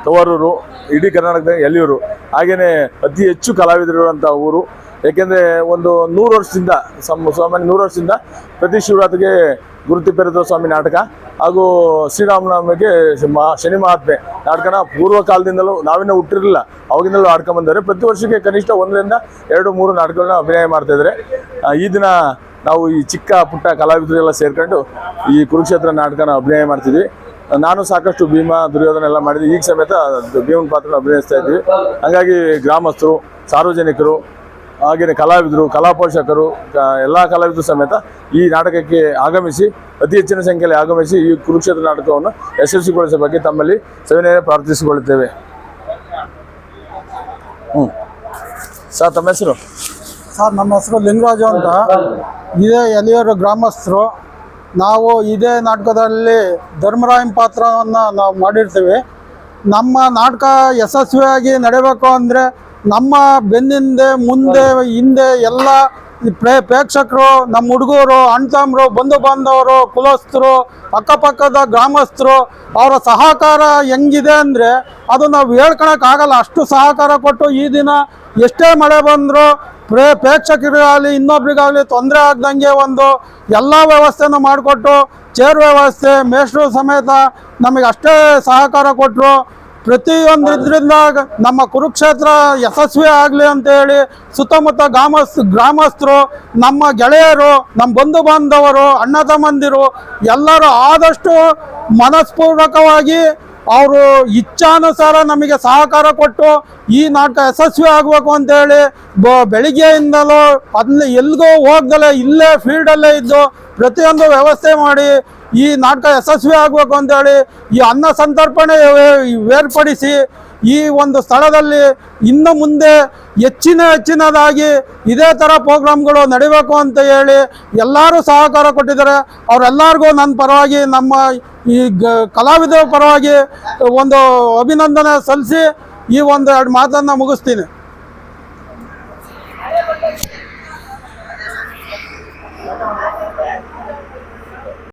ತವರೂರು, ಇಡೀ ಕರ್ನಾಟಕದ ಎಲೆಯೂರು ಹಾಗೆಯೇ ಅತಿ ಹೆಚ್ಚು ಕಲಾವಿದರಿರುವಂಥ ಊರು. ಏಕೆಂದರೆ ಒಂದು ನೂರು ವರ್ಷದಿಂದ, ಸಮ್, ಸಾಮಾನ್ಯ ನೂರು ವರ್ಷದಿಂದ ಪ್ರತಿ ಶಿವರಾತ್ರಿಗೆ ಗುರುತಿಪ್ಪೆರೆದ ಸ್ವಾಮಿ ನಾಟಕ ಹಾಗೂ ಶ್ರೀರಾಮನವಮಿಗೆ ಶ- ಮಹಾ- ಶನಿ ಮಹಾತ್ಮೆ. ನಾಟಕನ ಪೂರ್ವ ಕಾಲದಿಂದಲೂ ನಾವಿನ್ನೂ ಹುಟ್ಟಿರಲಿಲ್ಲ. ಅವಾಗಿಂದಲೂ ಆಡ್ಕೊಂಬಂದರೆ ಪ್ರತಿ ವರ್ಷಕ್ಕೆ ಕನಿಷ್ಠ ಒಂದರಿಂದ ಎರಡು, ಮೂರು ನಾಟಕಗಳನ್ನ ಅಭಿನಯ ಮಾಡ್ತಾ ಇದ್ದಾರೆ. ಈ ದಿನ ನಾವು ಈ ಚಿಕ್ಕ, ಪುಟ್ಟ ಕಲಾವಿದರೆಲ್ಲ ಸೇರ್ಕೊಂಡು ಈ ಕುರುಕ್ಷೇತ್ರ ನಾಟಕನ ಅಭಿನಯ ಮಾಡ್ತಿದ್ವಿ. ನಾನು ಸಾಕಷ್ಟು ಭೀಮ, ದುರ್ಯೋಧನ ಎಲ್ಲ ಮಾಡಿದ್ವಿ. ಈಗ ಸಮೇತ ಭೀಮನ ಪಾತ್ರನ ಅಭಿನಯಿಸ್ತಾ ಇದ್ವಿ. ಹಾಗಾಗಿ ಗ್ರಾಮಸ್ಥರು, ಸಾರ್ವಜನಿಕರು ಹಾಗೆಯೇ ಕಲಾವಿದರು ಕಲಾ ಪೋಷಕರು ಎಲ್ಲ ಕಲಾವಿದರು ಸಮೇತ ಈ ನಾಟಕಕ್ಕೆ ಆಗಮಿಸಿ, ಅತಿ ಹೆಚ್ಚಿನ ಸಂಖ್ಯೆಯಲ್ಲಿ ಆಗಮಿಸಿ ಈ ಕುರುಕ್ಷೇತ್ರ ನಾಟಕವನ್ನು ಯಶಸ್ವಿಗೊಳಿಸುವ ಬಗ್ಗೆ ತಮ್ಮಲ್ಲಿ ಸವಿನಯ ಪ್ರಾರ್ಥಿಸಿಕೊಳ್ಳುತ್ತೇವೆ. ಸರ್, ತಮ್ಮ ಹೆಸರು? ಸರ್, ನಮ್ಮ ಹೆಸರು ಲಿಂಗರಾಜು ಅಂತ. ಇದೇ ಎಲಿಯೂರು ಗ್ರಾಮಸ್ಥರು. ನಾವು ಇದೇ ನಾಟಕದಲ್ಲಿ ಧರ್ಮರಾಯನ್ ಪಾತ್ರವನ್ನು ನಾವು ಮಾಡಿರ್ತೇವೆ. ನಮ್ಮ ನಾಟಕ ಯಶಸ್ವಿಯಾಗಿ ನಡೆಯಬೇಕು ಅಂದರೆ ನಮ್ಮ ಬೆನ್ನಿಂದೆ, ಮುಂದೆ, ಹಿಂದೆ ಎಲ್ಲ ಪ್ರೇ, ಪ್ರೇಕ್ಷಕರು, ನಮ್ಮ ಹುಡುಗರು ಅಣ್ತಮ್ಮರು ಬಂಧು ಬಾಂಧವರು ಕುಲಸ್ಥರು, ಅಕ್ಕಪಕ್ಕದ ಗ್ರಾಮಸ್ಥರು, ಅವರ ಸಹಕಾರ ಹೆಂಗಿದೆ ಅಂದರೆ ಅದು ನಾವು ಹೇಳ್ಕೊಳಕ್ಕಾಗಲ್ಲ ಅಷ್ಟು ಸಹಕಾರ ಕೊಟ್ಟು ಈ ದಿನ ಎಷ್ಟೇ ಮಳೆ ಬಂದರೂ ಪ್ರೇ, ಪ್ರೇಕ್ಷಕರಿಗಾಗಲಿ, ಇನ್ನೊಬ್ರಿಗಾಗಲಿ ತೊಂದರೆ ಆಗ್ದಂಗೆ ಒಂದು ಎಲ್ಲ ವ್ಯವಸ್ಥೆನೂ ಮಾಡಿಕೊಟ್ಟು, ಚೇರ್ ವ್ಯವಸ್ಥೆ, ಮೇಷ್ಟ್ರು ಸಮೇತ ನಮಗೆ ಅಷ್ಟೇ ಸಹಕಾರ ಕೊಟ್ಟರು ಪ್ರತಿಯೊಂದು ಇದರಿಂದ ನಮ್ಮ ಕುರುಕ್ಷೇತ್ರ ಯಶಸ್ವಿ ಆಗಲಿ ಅಂತೇಳಿ ಸುತ್ತಮುತ್ತ ಗ್ರಾಮಸ್, ಗ್ರಾಮಸ್ಥರು, ನಮ್ಮ ಗೆಳೆಯರು, ನಮ್ಮ ಬಂಧು ಬಾಂಧವರು, ಅಣ್ಣ ತಮ್ಮಂದಿರು ಎಲ್ಲರೂ ಆದಷ್ಟು ಮನಸ್ಪೂರ್ವಕವಾಗಿ ಅವರು ಇಚ್ಛಾನುಸಾರ ನಮಗೆ ಸಹಕಾರ ಕೊಟ್ಟು ಈ ನಾಟಕ ಯಶಸ್ವಿ ಆಗಬೇಕು ಅಂತೇಳಿ ಬ ಬೆಳಿಗ್ಗೆಯಿಂದಲೂ ಅದನ್ನ ಎಲ್ಲಿಗೋ ಹೋಗ್ದಲೇ ಇಲ್ಲೇ ಫೀಲ್ಡಲ್ಲೇ ಇದ್ದು ಪ್ರತಿಯೊಂದು ವ್ಯವಸ್ಥೆ ಮಾಡಿ ಈ ನಾಟಕ ಯಶಸ್ವಿ ಆಗಬೇಕು ಅಂತೇಳಿ ಈ ಅನ್ನ ಸಂತರ್ಪಣೆ ಏರ್ಪಡಿಸಿ ಈ ಒಂದು ಸ್ಥಳದಲ್ಲಿ ಇನ್ನು ಮುಂದೆ ಹೆಚ್ಚಿನ ಹೆಚ್ಚಿನದಾಗಿ ಇದೇ ಥರ ಪ್ರೋಗ್ರಾಮ್ಗಳು ನಡಿಬೇಕು ಅಂತ ಹೇಳಿ ಎಲ್ಲರೂ ಸಹಕಾರ ಕೊಟ್ಟಿದ್ದಾರೆ. ಅವರೆಲ್ಲರಿಗೂ ನನ್ನ ಪರವಾಗಿ ನಮ್ಮ ಈ ಗ ಕಲಾವಿದರ ಪರವಾಗಿ ಒಂದು ಅಭಿನಂದನೆ ಸಲ್ಲಿಸಿ ಈ ಒಂದು ಎರಡು ಮಾತನ್ನು ಮುಗಿಸ್ತೀನಿ.